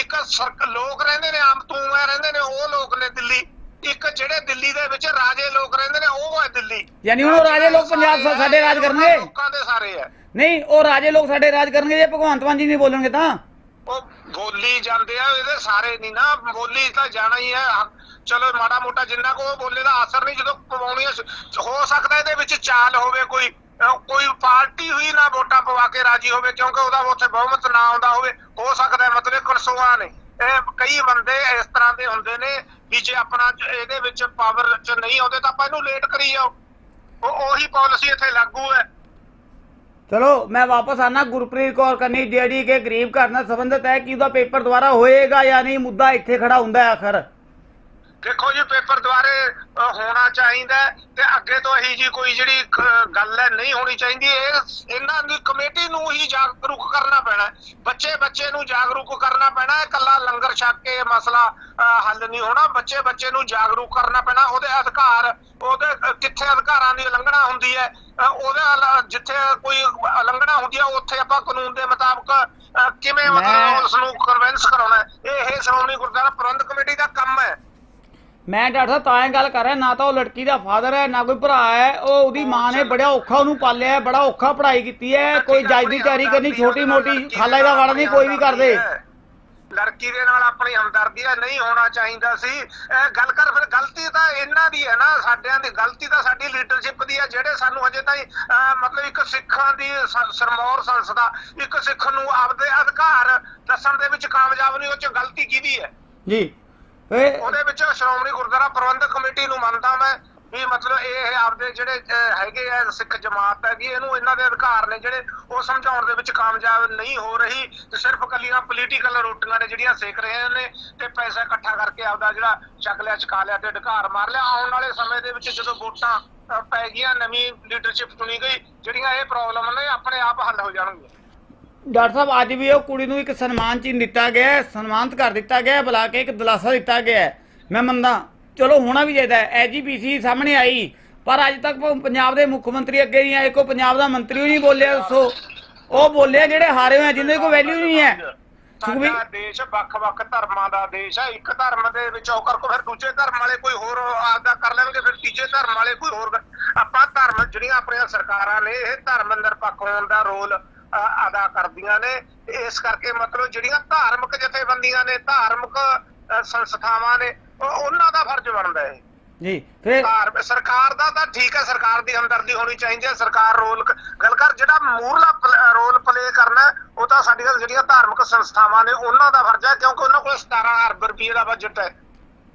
ਇੱਕ ਸਰਕ ਲੋਕ ਰਹਿੰਦੇ ਨੇ ਆਮ ਤੂੰ ਮੈਂ ਰਹਿੰਦੇ ਨੇ ਉਹ ਲੋਕ ਨੇ ਦਿੱਲੀ। ਇੱਕ ਜਿਹੜੇ ਦਿੱਲੀ ਦੇ ਵਿੱਚ ਰਾਜੇ ਲੋਕ ਰਹਿੰਦੇ ਨੇ ਉਹ ਹੈ ਦਿੱਲੀ। ਯਾਨੀ ਉਹ ਰਾਜੇ ਲੋਕ ਪੰਜਾਬ ਸਾ- ਸਾਡੇ ਰਾਜ ਕਰਨਗੇ। ਲੋਕਾਂ ਦੇ ਸਾਰੇ ਹੈ। ਨਹੀਂ ਉਹ ਰਾਜੇ ਲੋਕ ਸਾਡੇ ਰਾਜ ਕਰਨਗੇ ਜੇ ਭਗਵੰਤ ਮਾਨ ਜੀ ਨਹੀਂ ਬੋਲਣਗੇ ਤਾਂ। ਉਹ ਬੋਲੀ ਜਾਂਦੇ ਆ, ਇਹਦੇ ਸਾਰੇ ਨਹੀਂ ਨਾ, ਬੋਲੀ ਤਾਂ ਜਾਣਾ ਹੀ ਹੈ ਚਲੋ ਮਾੜਾ ਮੋਟਾ ਜਿੰਨਾ ਕੋ ਬੋਲੇ ਦਾ ਅਸਰ ਨਹੀਂ, ਜਦੋਂ ਪਵਾਉਣੀ ਹੋ ਸਕਦਾ ਇਹਦੇ ਵਿੱਚ ਚਾਲ ਹੋਵੇ ਕੋਈ ਕੋਈ ਪਾਰਟੀ ਹੋਈ ਨਾ ਵੋਟਾਂ ਪਵਾ ਕੇ ਰਾਜੀ ਹੋਵੇ, ਕਿਉਂਕਿ ਉਹਦਾ ਉੱਥੇ ਬਹੁਮਤ ਨਾ ਆਉਂਦਾ ਹੋਵੇ, ਹੋ ਸਕਦਾ ਮਤਲਬ ਕਨਸੂਆ ਨੇ। ਇਹ ਕਈ ਬੰਦੇ ਇਸ ਤਰ੍ਹਾਂ ਦੇ ਹੁੰਦੇ ਨੇ ਵੀ ਜੇ ਆਪਣਾ ਇਹਦੇ ਵਿੱਚ ਪਾਵਰ ਚ ਨਹੀਂ ਆਉਂਦੇ, ਤਾਂ ਆਪਾਂ ਇਹਨੂੰ ਲੇਟ ਕਰੀ ਜਾਓ। ਉਹੀ ਪਾਲਿਸੀ ਇੱਥੇ ਲਾਗੂ ਹੈ। ਚਲੋ, ਮੈਂ ਵਾਪਸ ਆਣਾ ਗੁਰਪ੍ਰੀਤ ਕੌਰ ਕੰਨੀ, ਜਿਹੜੀ ਕਿ ਗਰੀਬ ਘਰ ਨਾਲ ਸੰਬੰਧਿਤ ਹੈ, ਕਿ ਉਹਦਾ ਪੇਪਰ ਦੁਬਾਰਾ ਹੋਏਗਾ ਜਾਂ ਨਹੀਂ, ਮੁੱਦਾ ਇੱਥੇ ਖੜਾ ਹੁੰਦਾ ਹੈ ਆਖਰ। ਦੇਖੋ ਜੀ ਪੇਪਰ ਦੁਆਰੇ ਹੋਣਾ ਚਾਹੀਦਾ ਤੇ ਅੱਗੇ ਤੋਂ ਇਹੀ ਜੀ ਕੋਈ ਜਿਹੜੀ ਗੱਲ ਹੈ ਨਹੀਂ ਹੋਣੀ ਚਾਹੀਦੀ। ਇਹ ਇਹਨਾਂ ਦੀ ਕਮੇਟੀ ਨੂੰ ਹੀ ਜਾਗਰੂਕ ਕਰਨਾ ਪੈਣਾ ਹੈ। ਬੱਚੇ ਬੱਚੇ ਨੂੰ ਜਾਗਰੂਕ ਕਰਨਾ ਪੈਣਾ ਹੈ। ਇਕੱਲਾ ਲੰਗਰ ਛਕ ਕੇ ਇਹ ਮਸਲਾ ਹੱਲ ਨਹੀਂ ਹੋਣਾ। ਬੱਚੇ ਬੱਚੇ ਨੂੰ ਜਾਗਰੂਕ ਕਰਨਾ ਪੈਣਾ। ਉਹਦੇ ਅਧਿਕਾਰ ਉਹਦੇ ਕਿੱਥੇ ਅਧਿਕਾਰਾਂ ਦੀ ਉਲੰਘਣਾ ਹੁੰਦੀ ਹੈ ਉਹਦੇ ਜਿੱਥੇ ਕੋਈ ਉਲੰਘਣਾ ਹੁੰਦੀ ਹੈ ਉੱਥੇ ਆਪਾਂ ਕਾਨੂੰਨ ਦੇ ਮੁਤਾਬਕ ਕਿਵੇਂ ਮਤਲਬ ਉਸ ਨੂੰ ਕਨਵਿੰਸ ਕਰਾਉਣਾ ਇਹ ਇਹ ਸ਼੍ਰੋਮਣੀ ਗੁਰਦੁਆਰਾ ਪ੍ਰਬੰਧਕ ਕਮੇਟੀ ਦਾ ਕੰਮ ਹੈ। ਮੈਂ ਡਾਕਟਰ ਸਾਹਿਬ ਤਾਂ ਇਹ ਗੱਲ ਕਰ ਰਿਹਾ ਨਾ ਤਾਂ ਉਹ ਲੜਕੀ ਦਾ ਫਾਦਰ ਹੈ ਨਾ ਕੋਈ ਭਰਾ ਹੈ ਉਹ ਉਹਦੀ ਮਾਂ ਨੇ ਬੜਾ ਔਖਾ ਉਹਨੂੰ ਪਾਲਿਆ ਹੈ, ਬੜਾ ਔਖਾ ਪੜ੍ਹਾਈ ਕੀਤੀ ਹੈ ਕੋਈ ਜੱਜ ਦੀ ਤਿਆਰੀ ਕਰਨੀ ਛੋਟੀ ਮੋਟੀ ਖਾਲਾ ਦਾ ਵੜ ਨਹੀਂ ਕੋਈ ਵੀ ਕਰਦੇ। ਲੜਕੀ ਦੇ ਨਾਲ ਆਪਣੀ ਹਮਦਰਦੀ ਹੈ ਨਹੀਂ ਹੋਣਾ ਚਾਹੀਦਾ ਸੀ। ਇਹ ਗੱਲ ਕਰ ਫਿਰ ਗਲਤੀ ਤਾਂ ਇਹਨਾਂ ਦੀ ਹੈ ਨਾ ਸਾਡਿਆਂ ਦੀ। ਗਲਤੀ ਤਾਂ ਸਾਡੀ ਲੀਡਰਸ਼ਿਪ ਦੀ ਹੈ ਜਿਹੜੇ ਸਾਨੂੰ ਹਜੇ ਤਾਈਂ ਮਤਲਬ ਇੱਕ ਸਿੱਖਾਂ ਦੀ ਸਰਮੌਰ ਸੰਸਥਾ ਇੱਕ ਸਿੱਖ ਨੂੰ ਆਪਦੇ ਅਧਿਕਾਰ ਦੱਸਣ ਦੇ ਵਿੱਚ ਕਾਮਯਾਬ ਨਹੀਂ ਉਹ ਚ ਗਲਤੀ ਕਿਹਦੀ ਹੈ? ਜੀ। ਉਹਦੇ ਵਿੱਚ ਸ਼੍ਰੋਮਣੀ ਗੁਰਦੁਆਰਾ ਪ੍ਰਬੰਧਕ ਕਮੇਟੀ ਨੂੰ ਮੰਨਦਾ ਮੈਂ ਵੀ ਮਤਲਬ ਇਹ ਆਪਦੇ ਜਿਹੜੇ ਹੈਗੇ ਆ ਸਿੱਖ ਜਮਾਤ ਹੈਗੀ ਇਹਨੂੰ ਇਹਨਾਂ ਦੇ ਅਧਿਕਾਰ ਨੇ ਜਿਹੜੇ ਉਹ ਸਮਝਾਉਣ ਦੇ ਵਿੱਚ ਕਾਮਯਾਬ ਨਹੀਂ ਹੋ ਰਹੀ ਤੇ ਸਿਰਫ ਕੱਲੀਆਂ ਪੋਲੀਟੀਕਲ ਰੋਟੀਆਂ ਨੇ ਜਿਹੜੀਆਂ ਸੇਕ ਰਹੇ ਨੇ ਤੇ ਪੈਸਾ ਇਕੱਠਾ ਕਰਕੇ ਆਪਦਾ ਜਿਹੜਾ ਚੱਕ ਲਿਆ, ਚਕਾ ਲਿਆ ਤੇ ਅਧਿਕਾਰ ਮਾਰ ਲਿਆ। ਆਉਣ ਵਾਲੇ ਸਮੇਂ ਦੇ ਵਿੱਚ ਜਦੋਂ ਵੋਟਾਂ ਪੈ ਗਈਆਂ, ਨਵੀਂ ਲੀਡਰਸ਼ਿਪ ਚੁਣੀ ਗਈ, ਜਿਹੜੀਆਂ ਇਹ ਪ੍ਰੋਬਲਮ ਨੇ, ਆਪਣੇ ਆਪ ਹੱਲ ਹੋ ਜਾਣਗੀਆਂ। ਡਾਕਟਰ ਸਾਹਿਬ ਅੱਜ ਵੀ ਉਹ ਕੁੜੀ ਨੂੰ ਇੱਕ ਸਨਮਾਨ ਚਿੰਨ੍ਹ ਦਿੱਤਾ ਗਿਆ ਹੈ, ਸਨਮਾਨਿਤ ਕਰ ਦਿੱਤਾ ਗਿਆ ਹੈ, ਬੁਲਾ ਕੇ ਇੱਕ ਦਿਲਾਸਾ ਦਿੱਤਾ ਗਿਆ ਹੈ। ਮੈਂ ਮੰਨਦਾ ਚਲੋ ਹੋਣਾ ਵੀ ਚਾਹੀਦਾ ਐਜੀਪੀਸੀ ਸਾਹਮਣੇ ਆਈ ਪਰ ਅੱਜ ਤੱਕ ਪ- ਪੰਜਾਬ ਦੇ ਮੁੱਖ ਮੰਤਰੀ ਅੱਗੇ ਨਹੀਂ ਆਏ ਕੋਈ ਪੰਜਾਬ ਦਾ ਮੰਤਰੀ ਵੀ ਨਹੀਂ ਬੋਲਿਆ ਦੱਸੋ ਉਹ ਬੋਲਿਆ ਜਿਹੜੇ ਹਾਰੇ ਹੋਏ ਆ, ਜਿਨ੍ਹਾਂ ਦੀ ਕੋਈ ਵੈਲਿਊ ਨਹੀਂ ਹੈ ਸੁਖਬੀਰ ਸਾਡਾ ਦੇਸ਼ ਵੱਖ-ਵੱਖ ਧਰਮਾਂ ਦਾ ਦੇਸ਼ ਹੈ ਇੱਕ ਧਰਮ ਦੇ ਵਿੱਚ ਉਹ ਕੋ ਫਿਰ ਦੂਜੇ ਧਰਮ ਵਾਲੇ ਕੋਈ ਹੋਰ ਆਪਦਾ ਕਰ ਲੈਣਗੇ ਫਿਰ ਤੀਜੇ ਧਰਮ ਵਾਲੇ ਕੋਈ ਹੋਰ ਕਰ- ਆਪਾਂ ਧਰਮ ਜਿਹੜੀਆਂ ਆਪਣੀਆਂ ਸਰਕਾਰਾਂ ਨੇ ਇਹ ਧਰਮ ਨਿਰਪੱਖ ਹੋਣ ਦਾ ਰੋਲ ਅਦਾ ਕਰਦੀਆਂ ਨੇ ਇਸ ਕਰਕੇ ਮਤਲਬ ਜਿਹੜੀਆਂ ਧਾਰਮਿਕ ਜਥੇਬੰਦੀਆਂ ਨੇ ਧਾਰਮਿਕ ਸੰਸਥਾਵਾਂ ਨੇ ਉਹ- ਉਹਨਾਂ ਦਾ ਫਰਜ਼ ਬਣਦਾ ਹੈ। ਜੀ ਫਿਰ ਸਰਕਾਰ ਸਰਕਾਰ ਦਾ ਤਾਂ ਠੀਕ ਹੈ ਸਰਕਾਰ ਦੀ ਹਮਦਰਦੀ ਹੋਣੀ ਚਾਹੀਦੀ ਹੈ ਸਰਕਾਰ ਰੋਲ ਗੱਲ ਕਰ ਜਿਹੜਾ ਮੂਰਲਾ ਰੋਲ ਪਲੇ ਕਰਨਾ ਉਹ ਤਾਂ ਸਾਡੀਆਂ ਜਿਹੜੀਆਂ ਧਾਰਮਿਕ ਸੰਸਥਾਵਾਂ ਨੇ ਉਹਨਾਂ ਦਾ ਫਰਜ਼ ਹੈ ਕਿਉਂਕਿ ਉਹਨਾਂ ਕੋਲ 17 ਅਰਬ ਰੁਪਏ ਦਾ ਬਜਟ ਹੈ।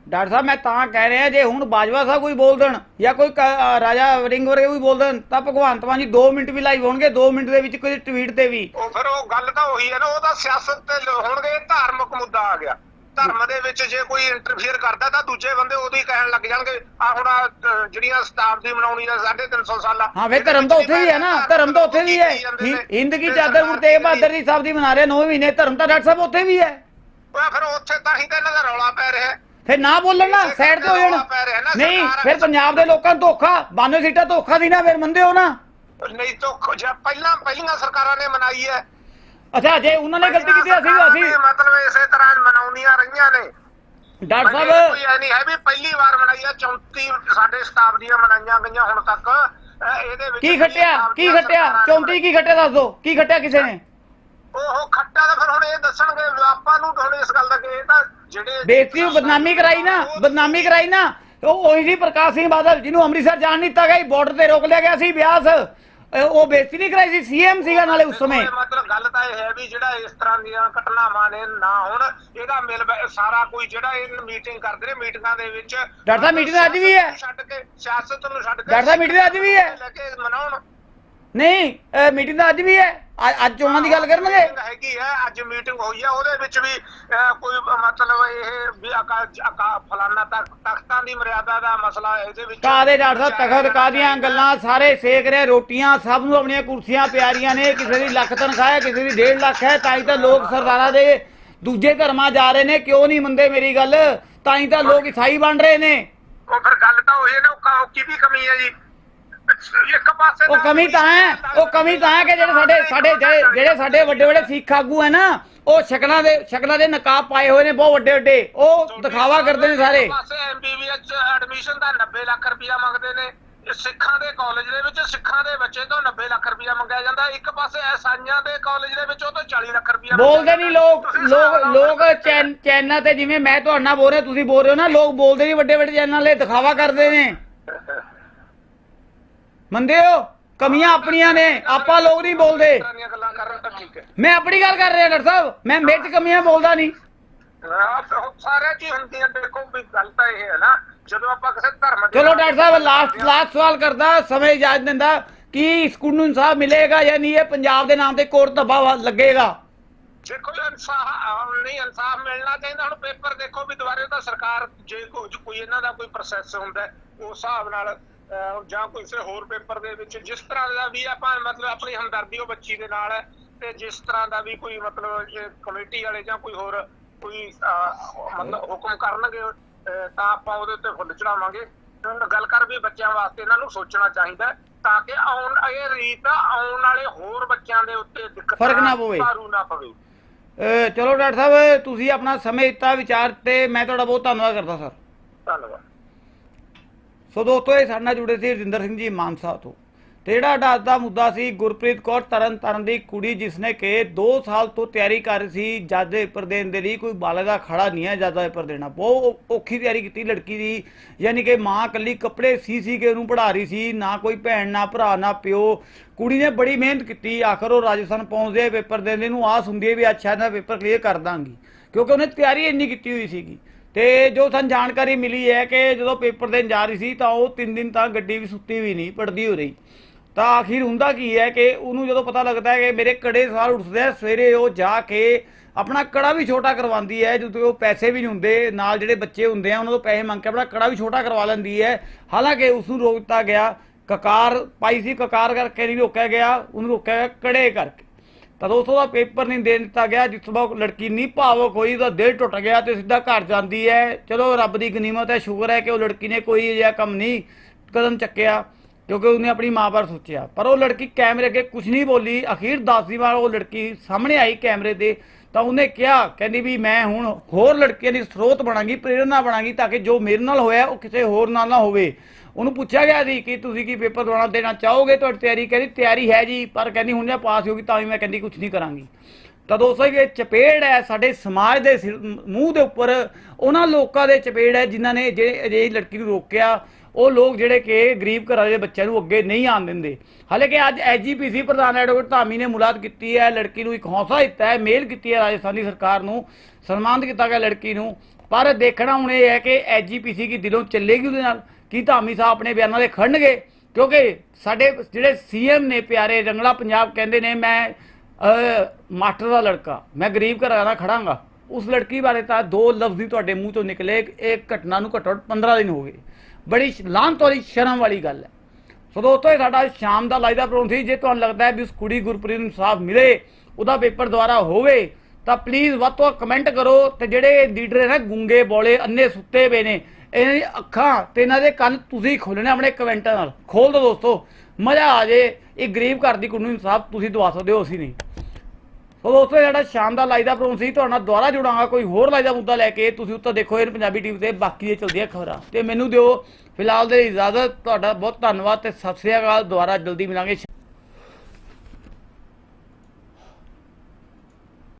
ਡਾਕਟਰ ਸਾਹਿਬ ਮੈਂ ਤਾਂ ਕਹਿ ਰਿਹਾ ਜੇ ਹੁਣ ਬਾਜਵਾ ਸਾਹਿਬ ਕੋਈ ਬੋਲ ਦੇਣ ਜਾਂ ਕੋਈ ਕ- ਰਾਜਾ ਵੜਿੰਗ ਵਰਗੇ ਕੋਈ ਬੋਲ ਦੇਣ ਤਾਂ ਭਗਵੰਤ ਮਾਨ ਜੀ 2 ਮਿੰਟ ਵੀ ਲਾਈਵ ਹੋਣਗੇ 2 ਮਿੰਟ ਦੇ ਵਿੱਚ ਕੋਈ ਟਵੀਟ ਤੇ ਵੀ। ਉਹ ਫਿਰ ਉਹ ਗੱਲ ਤਾਂ ਉਹੀ ਹੈ ਨਾ ਉਹ ਤਾਂ ਸਿਆਸਤ ਤੇ ਲ- ਹੋਣਗੇ ਇਹ ਧਾਰਮਿਕ ਮੁੱਦਾ ਆ ਗਿਆ। ਧਰਮ ਦੇ ਵਿੱਚ ਜੇ ਕੋਈ ਇੰਟਰਫੇਅਰ ਕਰਦਾ ਤਾਂ ਦੂਜੇ ਬੰਦੇ ਹੀ ਕਹਿਣ ਲੱਗ ਜਾਣਗੇ ਆ ਹੁਣ ਆਹ, ਜਿਹੜੀਆਂ ਸ਼ਤਾਬਦੀ ਮਨਾਉਣੀ ਹੈ 350 ਸਾਲਾ। ਹਾਂ ਵੇ ਧਰਮ ਤਾਂ ਉੱਥੇ ਵੀ ਹੈ ਨਾ ਧਰਮ ਤਾਂ ਉੱਥੇ ਵੀ ਹੈ। ਹਿੰ- ਹਿੰਦ ਕੀ ਚਾਦਰ ਗੁਰੂ ਤੇਗ ਬਹਾਦਰ ਦੀ ਸਾਹਿਬ ਦੀ ਮਨਾ ਰਹੇ 9 ਮਹੀਨੇ ਧਰਮ ਤਾਂ ਡਾਕਟਰ ਸਾਹਿਬ ਉੱਥੇ ਵੀ ਹੈ। ਉਹ ਫਿਰ ਉੱਥੇ ਤਾਂ ਹੀ ਤਾਂ ਇਹਨਾਂ ਦਾ ਰੌਲਾ ਪੈ ਰਿਹਾ। ਹੈ ਫਿਰ ਨਾ ਬੋਲਣ ਨਾ ਸਾਈਡ ਤੇ ਹੋ ਜਾਣ। ਨਹੀਂ ਫਿਰ ਪੰਜਾਬ ਦੇ ਲੋਕਾਂ ਨੂੰ ਧੋਖਾ 92 ਸੀਟਾਂ ਧੋਖਾ ਸੀ ਨਾ ਫਿਰ ਮੰਨਦੇ ਹੋ ਨਾ। ਨਹੀਂ ਤਾਂ ਜਾਂ ਪਹਿਲਾਂ ਪਹਿਲੀਆਂ ਸਰਕਾਰਾਂ ਨੇ ਮਨਾਈ ਹੈ। ਅੱਛਾ ਜੇ ਉਹਨਾਂ ਨੇ ਗਲਤੀ ਕੀਤੀ ਅਸੀਂ ਅਸੀਂ ਮਤਲਬ ਇਸੇ ਤਰ੍ਹਾਂ ਮਨਾਉਂਦੀਆਂ ਰਹੀਆਂ ਨੇ। ਡਾਕਟਰ ਕੋਈ ਸਾਹਿਬ ਨਹੀਂ ਹੈ ਵੀ ਪਹਿਲੀ ਵਾਰ ਮਨਾਈ ਹੈ 34 ਸਾਡੇ ਸਟਾਫ ਦੀਆਂ ਮਨਾਈਆਂ ਗਈਆਂ ਹੁਣ ਤੱਕ। ਇਹਦੇ ਵਿੱਚ ਕੀ ਖੱਟਿਆ? ਕੀ ਖੱਟਿਆ? 34 ਕੀ ਖੱਟਿਆ ਦੱਸ ਦਿਓ ਕੀ ਖੱਟਿਆ ਕਿਸੇ ਨੇ? ਉਹ ਖੱਟਾ ਤਾਂ ਫਿਰ ਹੁਣ ਇਹ ਦੱਸਣਗੇ ਆਪਾਂ ਨੂੰ ਹੁਣ ਇਸ ਗੱਲ ਦਾ ਕਿ ਇਹ ਤਾਂ ਬੇਇੱਜ਼ਤੀ ਬਦਨਾਮੀ ਕਰਾਈ ਨਾ ਬਦਨਾਮੀ ਕਰਾਈ ਨਾ ਉਹ ਉਹੀ ਪ੍ਰਕਾਸ਼ ਸਿੰਘ ਬਾਦਲ ਜਿਹਨੂੰ ਅੰਮ੍ਰਿਤਸਰ ਜਾਣ ਨਹੀਂ ਦਿੱਤਾ ਗਿਆ ਬਾਰਡਰ ਤੇ ਰੋਕ ਲਿਆ ਗਿਆ ਸੀ ਬਿਆਸ ਉਹ ਬੇਇੱਜ਼ਤੀ ਨਹੀਂ ਕਰਾਈ ਸੀ ਸੀਐਮ ਸੀਗਾ ਨਾਲੇ ਉਸ ਸਮੇਂ ਮਤਲਬ ਗੱਲ ਤਾਂ ਇਹ ਹੈ ਵੀ ਜਿਹੜਾ ਇਸ ਤਰ੍ਹਾਂ ਦੀਆਂ ਘਟਨਾਵਾਂ ਨੇ ਨਾ ਹੁਣ ਇਹਦਾ ਮਿਲ ਸਾਰਾ ਕੋਈ ਜਿਹੜਾ ਇਹ ਮੀਟਿੰਗ ਕਰਦੇ ਨੇ ਮੀਟਿੰਗਾਂ ਦੇ ਵਿੱਚ ਡਾਕਟਰ ਸਾਹਿਬ, meeting ਅੱਜ ਵੀ ਹੈ। ਛੱਡ ਕੇ ਸਿਆਸਤ ਨੂੰ ਛੱਡ ਕੇ ਡਾਕਟਰ ਸਾਹਿਬ, meeting ਅੱਜ ਵੀ ਹੈ। ਮਨਾਉਣ ਨਹੀਂ ਮੀਟਿੰਗ ਤਾਂ ਅੱਜ ਵੀ ਹੈ। ਅੱਜ- ਚੋਣਾਂ ਦੀ ਗੱਲ ਕਰਨਗੇ। ਹੈਗੀ ਹੈ ਅੱਜ ਮੀਟਿੰਗ ਹੋਈ ਹੈ ਉਹਦੇ ਵਿੱਚ ਵੀ ਕੋਈ ਮਤਲਬ ਇਹ ਵੀ ਅਕਾ ਫਲਾਨਾ ਤਖਤਾਂ ਦੀ ਮਰਿਆਦਾ ਦਾ ਮਸਲਾ ਇਹਦੇ ਵਿੱਚ ਕਾਦੇ ਡਾਕਟਰ ਸਾਹਿਬ ਤਖਤ ਕਾਦੀਆਂ ਗੱਲਾਂ ਸਾਰੇ ਸੇਕ ਰਹੇ ਰੋਟੀਆਂ ਸਭ ਨੂੰ ਆਪਣੀਆਂ ਕੁਰਸੀਆਂ ਪਿਆਰੀਆਂ ਨੇ ਕਿਸੇ ਦੀ ਲੱਖ ਤਨਖਾਹ ਹੈ ਕਿਸੇ ਦੀ 1.5 ਲੱਖ ਹੈ ਤਾਂ ਹੀ ਤਾਂ ਲੋਕ ਸਰਦਾਰਾਂ ਦੇ ਦੂਜੇ ਧਰਮਾਂ ਜਾ ਰਹੇ ਨੇ ਕਿਉਂ ਨਹੀਂ ਮੰਨਦੇ ਮੇਰੀ ਗੱਲ? ਤਾਂ ਹੀ ਤਾਂ ਲੋਕ ਈਸਾਈ ਬਣ ਰਹੇ ਨੇ। ਉਹ ਫਿਰ ਗੱਲ ਤਾਂ ਉਹ ਨਾ ਉਹ ਕ- ਕਿਹਦੀ ਕਮੀ ਹੈ ਜੀ? ਇੱਕ ਪਾਸੇ ਉਹ ਕਮੀ ਤਾਂ ਹੈ ਉਹ ਕਮੀ ਤਾਂ ਹੈ ਕਿ ਜਿਹੜੇ ਸਾਡੇ ਸਾਡੇ ਜਿਹੜੇ ਜਿਹੜੇ ਸਾਡੇ ਵੱਡੇ ਵੱਡੇ ਸਿੱਖ ਆਗੂ ਹੈ ਨਾ ਉਹ ਸ਼ਕਲਾਂ ਦੇ ਸ਼ਕਲਾਂ ਦੇ ਨਕਾਬ ਪਾਏ ਹੋਏ ਨੇ ਬਹੁਤ ਵੱਡੇ ਵੱਡੇ। ਉਹ ਦਿਖਾਵਾ ਕਰਦੇ ਨੇ ਸਾਰੇ। ਇੱਕ ਪਾਸੇ ਐਮਬੀਬੀਐਸ ਐਡਮਿਸ਼ਨ ਦਾ 90 ਲੱਖ ਰੁਪਇਆ ਮੰਗਦੇ ਨੇ। ਇਹ ਸਿੱਖਾਂ ਦੇ ਕਾਲਜ ਦੇ ਵਿੱਚ ਸਿੱਖਾਂ ਦੇ ਬੱਚੇ ਤੋਂ 90 ਲੱਖ ਰੁਪਇਆ ਮੰਗਿਆ ਜਾਂਦਾ। ਇੱਕ ਪਾਸੇ ਐਸਾਈਆਂ ਦੇ ਕਾਲਜ ਦੇ ਵਿੱਚ ਉਹ ਤੋਂ 40 ਲੱਖ ਰੁਪਇਆ ਬੋਲਦੇ ਨਹੀਂ ਲੋਕ ਲੋਕ ਲੋਕ ਚੈਨ- ਚੈਨਲ ਤੇ ਜਿਵੇਂ ਮੈਂ ਤੁਹਾਡੇ ਬੋਲ ਰਿਹਾ ਤੁਸੀਂ ਬੋਲ ਰਹੇ ਹੋ ਨਾ ਲੋਕ ਬੋਲਦੇ ਨਹੀਂ ਵੱਡੇ ਵੱਡੇ ਚੈਨਲ ਤੇ ਦਿਖਾਵਾ ਕਰਦੇ ਨੇ। ਮੰਨਦੇ ਹੋ? ਕਮੀਆਂ ਆਪਣੀਆਂ ਨੇ ਆਪਾਂ ਲੋਕ ਨਹੀਂ ਬੋਲਦੇ। ਇਸ ਤਰ੍ਹਾਂ ਦੀਆਂ ਗੱਲਾਂ ਕਰਨ ਤਾਂ ਠੀਕ ਹੈ ਮੈਂ ਆਪਣੀ ਗੱਲ ਕਰ ਰਿਹਾ ਡਾਕਟਰ ਸਾਹਿਬ ਮੈਂ ਮੇਰੇ 'ਚ ਕਮੀਆਂ ਬੋਲਦਾ ਨਹੀਂ। ਆਹ ਸਾਰੇ ਜੀ ਹੁੰਦੀਆਂ ਦੇਖੋ ਵੀ ਗੱਲ ਤਾਂ ਇਹ ਹੈ ਨਾ ਜਦੋਂ ਆਪਾਂ ਕਿਸੇ ਧਰਮ ਦੇ ਚਲੋ ਡਾਕਟਰ ਸਾਹਿਬ ਲਾਸਟ ਲਾਸਟ ਸਵਾਲ ਕਰਦਾ ਸਮੇਂ ਇਜਾਜ਼ਤ ਦਿੰਦਾ ਕਿ ਇਸ ਇਨਸਾਫ ਮਿਲੇਗਾ ਜਾਂ ਨਹੀਂ ਇਹ ਪੰਜਾਬ ਦੇ ਨਾਮ ਤੇ ਕੋਰਟ ਧੱਬਾ ਲੱਗੇਗਾ? ਦੇਖੋ ਜੀ, ਇਨਸਾਫ ਨਹੀਂ ਇਨਸਾਫ ਮਿਲਣਾ ਚਾਹੀਦਾ ਹੁਣ ਪੇਪਰ ਦੇਖੋ ਵੀ ਦੁਬਾਰੇ ਤਾਂ ਸਰਕਾਰ ਜੇ ਕੋਈ ਇਹਨਾਂ ਦਾ ਕੋਈ ਪ੍ਰੋਸੈਸ ਹੁੰਦਾ ਉਸ ਹਿਸਾਬ ਨਾਲ ਜਾਂ ਕੋਈ ਹੋਰ ਪੇਪਰ ਦੇ ਵਿੱਚ ਜਿਸ ਤਰ੍ਹਾਂ ਦਾ ਵੀ ਆਪਾਂ ਮਤਲਬ ਆਪਣੀ ਹਮਦਰਦੀ ਉਹ ਬੱਚੀ ਦੇ ਨਾਲ ਤੇ ਜਿਸ ਤਰ੍ਹਾਂ ਦਾ ਵੀ ਕੋਈ ਮਤਲਬ ਕਮੇਟੀ ਵਾਲੇ ਜਾਂ ਕੋਈ ਹੋਰ ਕੋਈ ਮਤਲਬ ਹੁਕਮ ਕਰਨਗੇ ਤਾਂ ਆਪਾਂ ਉਹਦੇ ਉੱਤੇ ਫੁੱਲ ਚੜਾਵਾਂਗੇ ਗੱਲ ਕਰ ਵੀ ਬੱਚਿਆਂ ਵਾਸਤੇ ਇਹਨਾਂ ਨੂੰ ਸੋਚਣਾ ਚਾਹੀਦਾ ਤਾਂ ਕਿ ਆਉਣ ਇਹ ਰੀਤ ਆਉਣ ਵਾਲੇ ਹੋਰ ਬੱਚਿਆਂ ਦੇ ਉੱਤੇ ਦਿੱਕਤ ਫ਼ਰਕ ਨਾ ਪਵੇ। ਭਾਰੂ ਨਾ ਪਵੇ। ਚਲੋ ਡਾਕਟਰ ਸਾਹਿਬ ਤੁਸੀਂ ਆਪਣਾ ਸਮੇਂ ਦਿੱਤਾ ਵਿਚਾਰ ਤੇ ਮੈਂ ਤੁਹਾਡਾ ਬਹੁਤ ਧੰਨਵਾਦ ਕਰਦਾ ਸਰ। ਧੰਨਵਾਦ। ਸੋ ਦੋਸਤੋ, ਇਹ ਸਾਡੇ ਨਾਲ ਜੁੜੇ ਸੀ ਰਜਿੰਦਰ ਸਿੰਘ ਜੀ ਮਾਨਸਾ ਤੋਂ। ਤੇ ਜਿਹੜਾ ਸਾਡਾ ਅੱਜ ਦਾ ਮੁੱਦਾ ਸੀ ਗੁਰਪ੍ਰੀਤ ਕੌਰ ਤਰਨ ਤਾਰਨ ਦੀ ਕੁੜੀ, ਜਿਸ ਨੇ ਕਿ 2 ਸਾਲ ਤੋਂ ਤਿਆਰੀ ਕਰ ਰਹੀ ਸੀ ਜੱਜ ਦੇ ਪੇਪਰ ਦੇਣ ਦੇ ਲਈ, ਕੋਈ ਬਾਲੇ ਦਾ ਖੜਾ ਨਹੀਂ ਹੈ ਜੱਜ ਦਾ ਪੇਪਰ ਦੇਣਾ ਬਹੁਤ ਔਖੀ ਤਿਆਰੀ ਕੀਤੀ ਲੜਕੀ ਦੀ, ਯਾਨੀ ਕਿ ਮਾਂ ਇਕੱਲੀ ਕੱਪੜੇ ਸੀ ਸੀ ਕੇ ਉਹਨੂੰ ਪੜ੍ਹਾ ਰਹੀ ਸੀ, ਨਾ ਕੋਈ ਭੈਣ, ਨਾ ਭਰਾ, ਨਾ ਪਿਓ। ਕੁੜੀ ਨੇ ਬੜੀ ਮਿਹਨਤ ਕੀਤੀ, ਆਖਰ ਉਹ ਰਾਜਸਥਾਨ ਪਹੁੰਚਦੇ ਆ ਪੇਪਰ ਦੇਣ ਦੇ ਨੂੰ ਆਸ ਹੁੰਦੀ ਹੈ ਵੀ ਅੱਛਾ ਇਹਦਾ ਪੇਪਰ ਕਲੀਅਰ ਕਰ ਦਾਂਗੀ। ਕਿਉਂਕਿ ਉਹਨੇ ਤਿਆਰੀ ਇੰਨੀ ਕੀਤੀ ਹੋਈ ਸੀਗੀ। ਤੇ ਜੋ ਸਾਨੂੰ ਜਾਣਕਾਰੀ ਮਿਲੀ ਹੈ ਕਿ ਜਦੋਂ ਪੇਪਰ ਦੇਣ ਜਾ ਰਹੀ ਸੀ ਤਾਂ ਉਹ 3 ਦਿਨ ਤਾਂ ਗੱਡੀ ਵੀ ਸੁੱਤੀ ਵੀ ਨਹੀਂ ਪੜਦੀ ਹੋ ਰਹੀ। ਤਾਂ ਆਖਿਰ ਹੁੰਦਾ ਕੀ ਹੈ ਕਿ ਉਹਨੂੰ ਜਦੋਂ ਪਤਾ ਲੱਗਦਾ ਹੈ ਕਿ ਮੇਰੇ ਕੜੇ ਸਾਲ ਉੱਠਦੇ ਆ, ਸਵੇਰੇ ਉਹ ਜਾ ਕੇ ਆਪਣਾ ਕੜਾ ਵੀ ਛੋਟਾ ਕਰਵਾਉਂਦੀ ਹੈ, ਜਦੋਂ ਉਹ ਪੈਸੇ ਵੀ ਨਹੀਂ ਹੁੰਦੇ, ਨਾਲ ਜਿਹੜੇ ਬੱਚੇ ਹੁੰਦੇ ਆ, ਉਹਨਾਂ ਤੋਂ ਪੈਸੇ ਮੰਗ ਕੇ ਆਪਣਾ ਕੜਾ ਵੀ ਛੋਟਾ ਕਰਵਾ ਲੈਂਦੀ ਹੈ। ਹਾਲਾਂਕਿ ਉਸ ਨੂੰ ਰੋਕ ਦਿੱਤਾ ਗਿਆ, ਕਕਾਰ ਪਾਈ ਸੀ ਕਕਾਰ ਕਰਕੇ ਨਹੀਂ ਰੋਕਿਆ ਗਿਆ, ਉਹਨੂੰ ਰੋਕਿਆ ਗਿਆ ਕੜੇ ਕਰਕੇ। ਤਾਂ ਦੋਸਤੋ ਦਾ ਪੇਪਰ ਨਹੀਂ ਦੇ ਦਿੱਤਾ ਗਿਆ, ਜਿਸ ਤੋਂ ਬਾਅਦ ਲੜਕੀ ਨਹੀਂ ਭਾਵਕ ਹੋਈ, ਉਹਦਾ ਦਿਲ ਟੁੱਟ ਗਿਆ ਤੇ ਸਿੱਧਾ ਘਰ ਜਾਂਦੀ ਹੈ। ਚਲੋ ਰੱਬ ਦੀ ਗਨੀਮਤ ਹੈ, ਸ਼ੁਕਰ ਹੈ ਕਿ ਉਹ ਲੜਕੀ ਨੇ ਕੋਈ ਅਜਿਹਾ ਕੰਮ ਨਹੀਂ ਕਦਮ ਚੱਕਿਆ, ਕਿਉਂਕਿ ਉਹਨੇ ਆਪਣੀ ਮਾਂ ਬਾਰੇ ਸੋਚਿਆ। ਪਰ ਉਹ ਲੜਕੀ ਕੈਮਰੇ ਅੱਗੇ ਕੁਝ ਨਹੀਂ ਬੋਲੀ। ਅਖੀਰ 10ਵੀਂ ਵਾਰ ਉਹ ਲੜਕੀ ਸਾਹਮਣੇ ਆਈ ਕੈਮਰੇ ਦੇ ਤਾਂ ਉਹਨੇ ਕਿਹਾ, ਕਹਿੰਦੀ ਵੀ ਮੈਂ ਹੁਣ ਹੋਰ ਲੜਕੀਆਂ ਦੀ ਸਰੋਤ ਬਣਾਂਗੀ ਪ੍ਰੇਰਨਾ ਬਣਾਂਗੀ, ਤਾਂ ਕਿ ਜੋ ਮੇਰੇ ਨਾਲ ਹੋਇਆ, ਉਹ ਕਿਸੇ ਹੋਰ ਨਾਲ ਨਾ ਹੋਵੇ। ਉਹਨੂੰ ਪੁੱਛਿਆ ਗਿਆ ਸੀ ਕਿ ਤੁਸੀਂ ਕੀ ਪੇਪਰ ਦਵਾਉਣਾ ਦੇਣਾ ਚਾਹੋਗੇ? ਤੁਹਾਡੀ ਤਿਆਰੀ ਕਹਿੰਦੀ, ਤਿਆਰੀ ਹੈ ਜੀ, ਪਰ ਕਹਿੰਦੀ ਹੁਣ ਜੇ ਪਾਸ ਹੋ ਗਈ ਤਾਂ ਵੀ ਮੈਂ ਕਹਿੰਦੀ ਕੁਝ ਨਹੀਂ ਕਰਾਂਗੀ। ਤਾਂ ਦੋਸਤੋ, ਇਹ ਚਪੇੜ ਹੈ ਸਾਡੇ ਸਮਾਜ ਦੇ ਸਿਰ- ਮੂੰਹ ਦੇ ਉੱਪਰ। ਉਹਨਾਂ ਲੋਕਾਂ ਦੇ ਚਪੇੜ ਹੈ ਜਿਨ੍ਹਾਂ ਨੇ ਜਿਹੜੇ ਅਜਿਹੀ ਲੜਕੀ ਨੂੰ ਰੋਕਿਆ। ਉਹ ਲੋਕ ਜਿਹੜੇ ਕਿ ਗਰੀਬ ਘਰਾਂ ਦੇ ਬੱਚਿਆਂ ਨੂੰ ਅੱਗੇ ਨਹੀਂ ਆਣ ਦਿੰਦੇ। ਹਾਲੇ ਕਿ ਅੱਜ ਐਜੀਪੀਸੀ ਪ੍ਰਧਾਨ ਐਡਵੋਕੇਟ ਧਾਮੀ ਨੇ ਮੁਲਾਕਾਤ ਕੀਤੀ ਹੈ। ਲੜਕੀ ਨੂੰ ਇੱਕ ਹੌਸਲਾ ਦਿੱਤਾ ਹੈ, ਮੇਲ ਕੀਤੀ ਹੈ ਰਾਜਸਥਾਨੀ ਸਰਕਾਰ ਨੂੰ, ਸਨਮਾਨਿਤ ਕੀਤਾ ਗਿਆ ਲੜਕੀ ਨੂੰ। ਪਰ ਦੇਖਣਾ ਹੁਣ ਇਹ ਹੈ ਕਿ ਐਜੀਪੀਸੀ ਕੀ ਦਿਲੋਂ ਚੱਲੇਗੀ ਉਹਦੇ ਨਾਲ। ਕੀ ਧਾਮੀ ਸਾਹਿਬ ਆਪਣੇ ਬਿਆਨਾਂ ਦੇ ਖੜਨਗੇ? ਕਿਉਂਕਿ ਸਾਡੇ ਜਿਹੜੇ ਸੀਐਮ ਨੇ ਪਿਆਰੇ ਰੰਗਲਾ ਪੰਜਾਬ ਕਹਿੰਦੇ ਨੇ, ਮੈਂ ਮਾਸਟਰ ਦਾ ਲੜਕਾ, ਮੈਂ ਗਰੀਬ ਘਰਾਂ ਦਾ ਖੜਾਂਗਾ। ਉਸ ਲੜਕੀ ਬਾਰੇ ਤਾਂ ਦੋ ਲਫ਼ਜ਼ ਹੀ ਤੁਹਾਡੇ ਮੂੰਹ ਤੋਂ ਨਿਕਲੇ, ਇਹ ਘਟਨਾ ਨੂੰ ਘੱਟੋ ਘੱਟ 15 ਦਿਨ ਹੋ ਗਏ। ਬੜੀ ਲਾਂਤ ਵਾਲੀ ਸ਼ਰਮ ਵਾਲੀ ਗੱਲ ਹੈ। ਸੋ ਦੋਸਤੋ, ਇਹ ਸਾਡਾ ਸ਼ਾਮ ਦਾ ਲਾਈਵ ਦਾ ਪ੍ਰੋਗਰਾਮ ਸੀ। ਜੇ ਤੁਹਾਨੂੰ ਲੱਗਦਾ ਹੈ ਵੀ ਉਸ ਕੁੜੀ ਗੁਰਪ੍ਰੀਤ ਨੂੰ ਇਨਸਾਫ ਮਿਲੇ, ਉਹਦਾ ਪੇਪਰ ਦੁਆਰਾ ਹੋਵੇ, ਤਾਂ ਪਲੀਜ਼ ਵੱਧ ਤੋਂ ਵੱਧ ਕਮੈਂਟ ਕਰੋ। ਤੇ ਜਿਹੜੇ ਲੀਡਰ ਹੈ ਨਾ ਗੁੰਗੇ ਬੋਲੇ ਅੰਨੇ ਸੁੱਤੇ ਪਏ ਨੇ ਇਹਨਾਂ ਦੀ ਅੱਖਾਂ ਤੇ ਇਹਨਾਂ ਦੇ ਕੰਨ ਤੁਸੀਂ ਖੋਲਣੇ ਆਪਣੇ ਕਮੈਂਟਾਂ ਨਾਲ। ਖੋਲ ਦਿਓ ਦੋਸਤੋ। ਮਜ਼ਾ ਆ ਜੇ ਇਹ ਗਰੀਬ ਘਰ ਦੀ ਕੁੜੀ ਨੂੰ ਇਨਸਾਫ ਤੁਸੀਂ ਦਵਾ ਸਕਦੇ ਹੋ, ਅਸੀਂ ਨਹੀਂ। ਸੋ ਦੋਸਤੋ ਜਿਹੜਾ ਸਾਡਾ ਸ਼ਾਮ ਦਾ ਲਾਈਵ ਦਾ ਪ੍ਰੋਗਰਾਮ ਸੀ। ਤੁਹਾਡੇ ਨਾਲ ਦੁਬਾਰਾ ਜੁੜਾਂਗਾ, ਕੋਈ ਹੋਰ ਲਾਈਵ ਦਾ ਮੁੱਦਾ ਲੈ ਕੇ। ਤੁਸੀਂ ਉੱਤੇ ਦੇਖੋ ਇਹ ਪੰਜਾਬੀ ਟੀਵੀ ਤੇ ਬਾਕੀ ਇਹ ਚਲਦੀਆਂ ਖਬਰਾਂ। ਤੇ ਮੈਨੂੰ ਦਿਓ ਫਿਲਹਾਲ ਦੇ ਇਜਾਜ਼ਤ। ਤੁਹਾਡਾ ਬਹੁਤ ਧੰਨਵਾਦ ਤੇ ਸਤਿ ਸ੍ਰੀ ਅਕਾਲ। ਦੁਬਾਰਾ ਜਲਦੀ ਮਿਲਾਂਗੇ।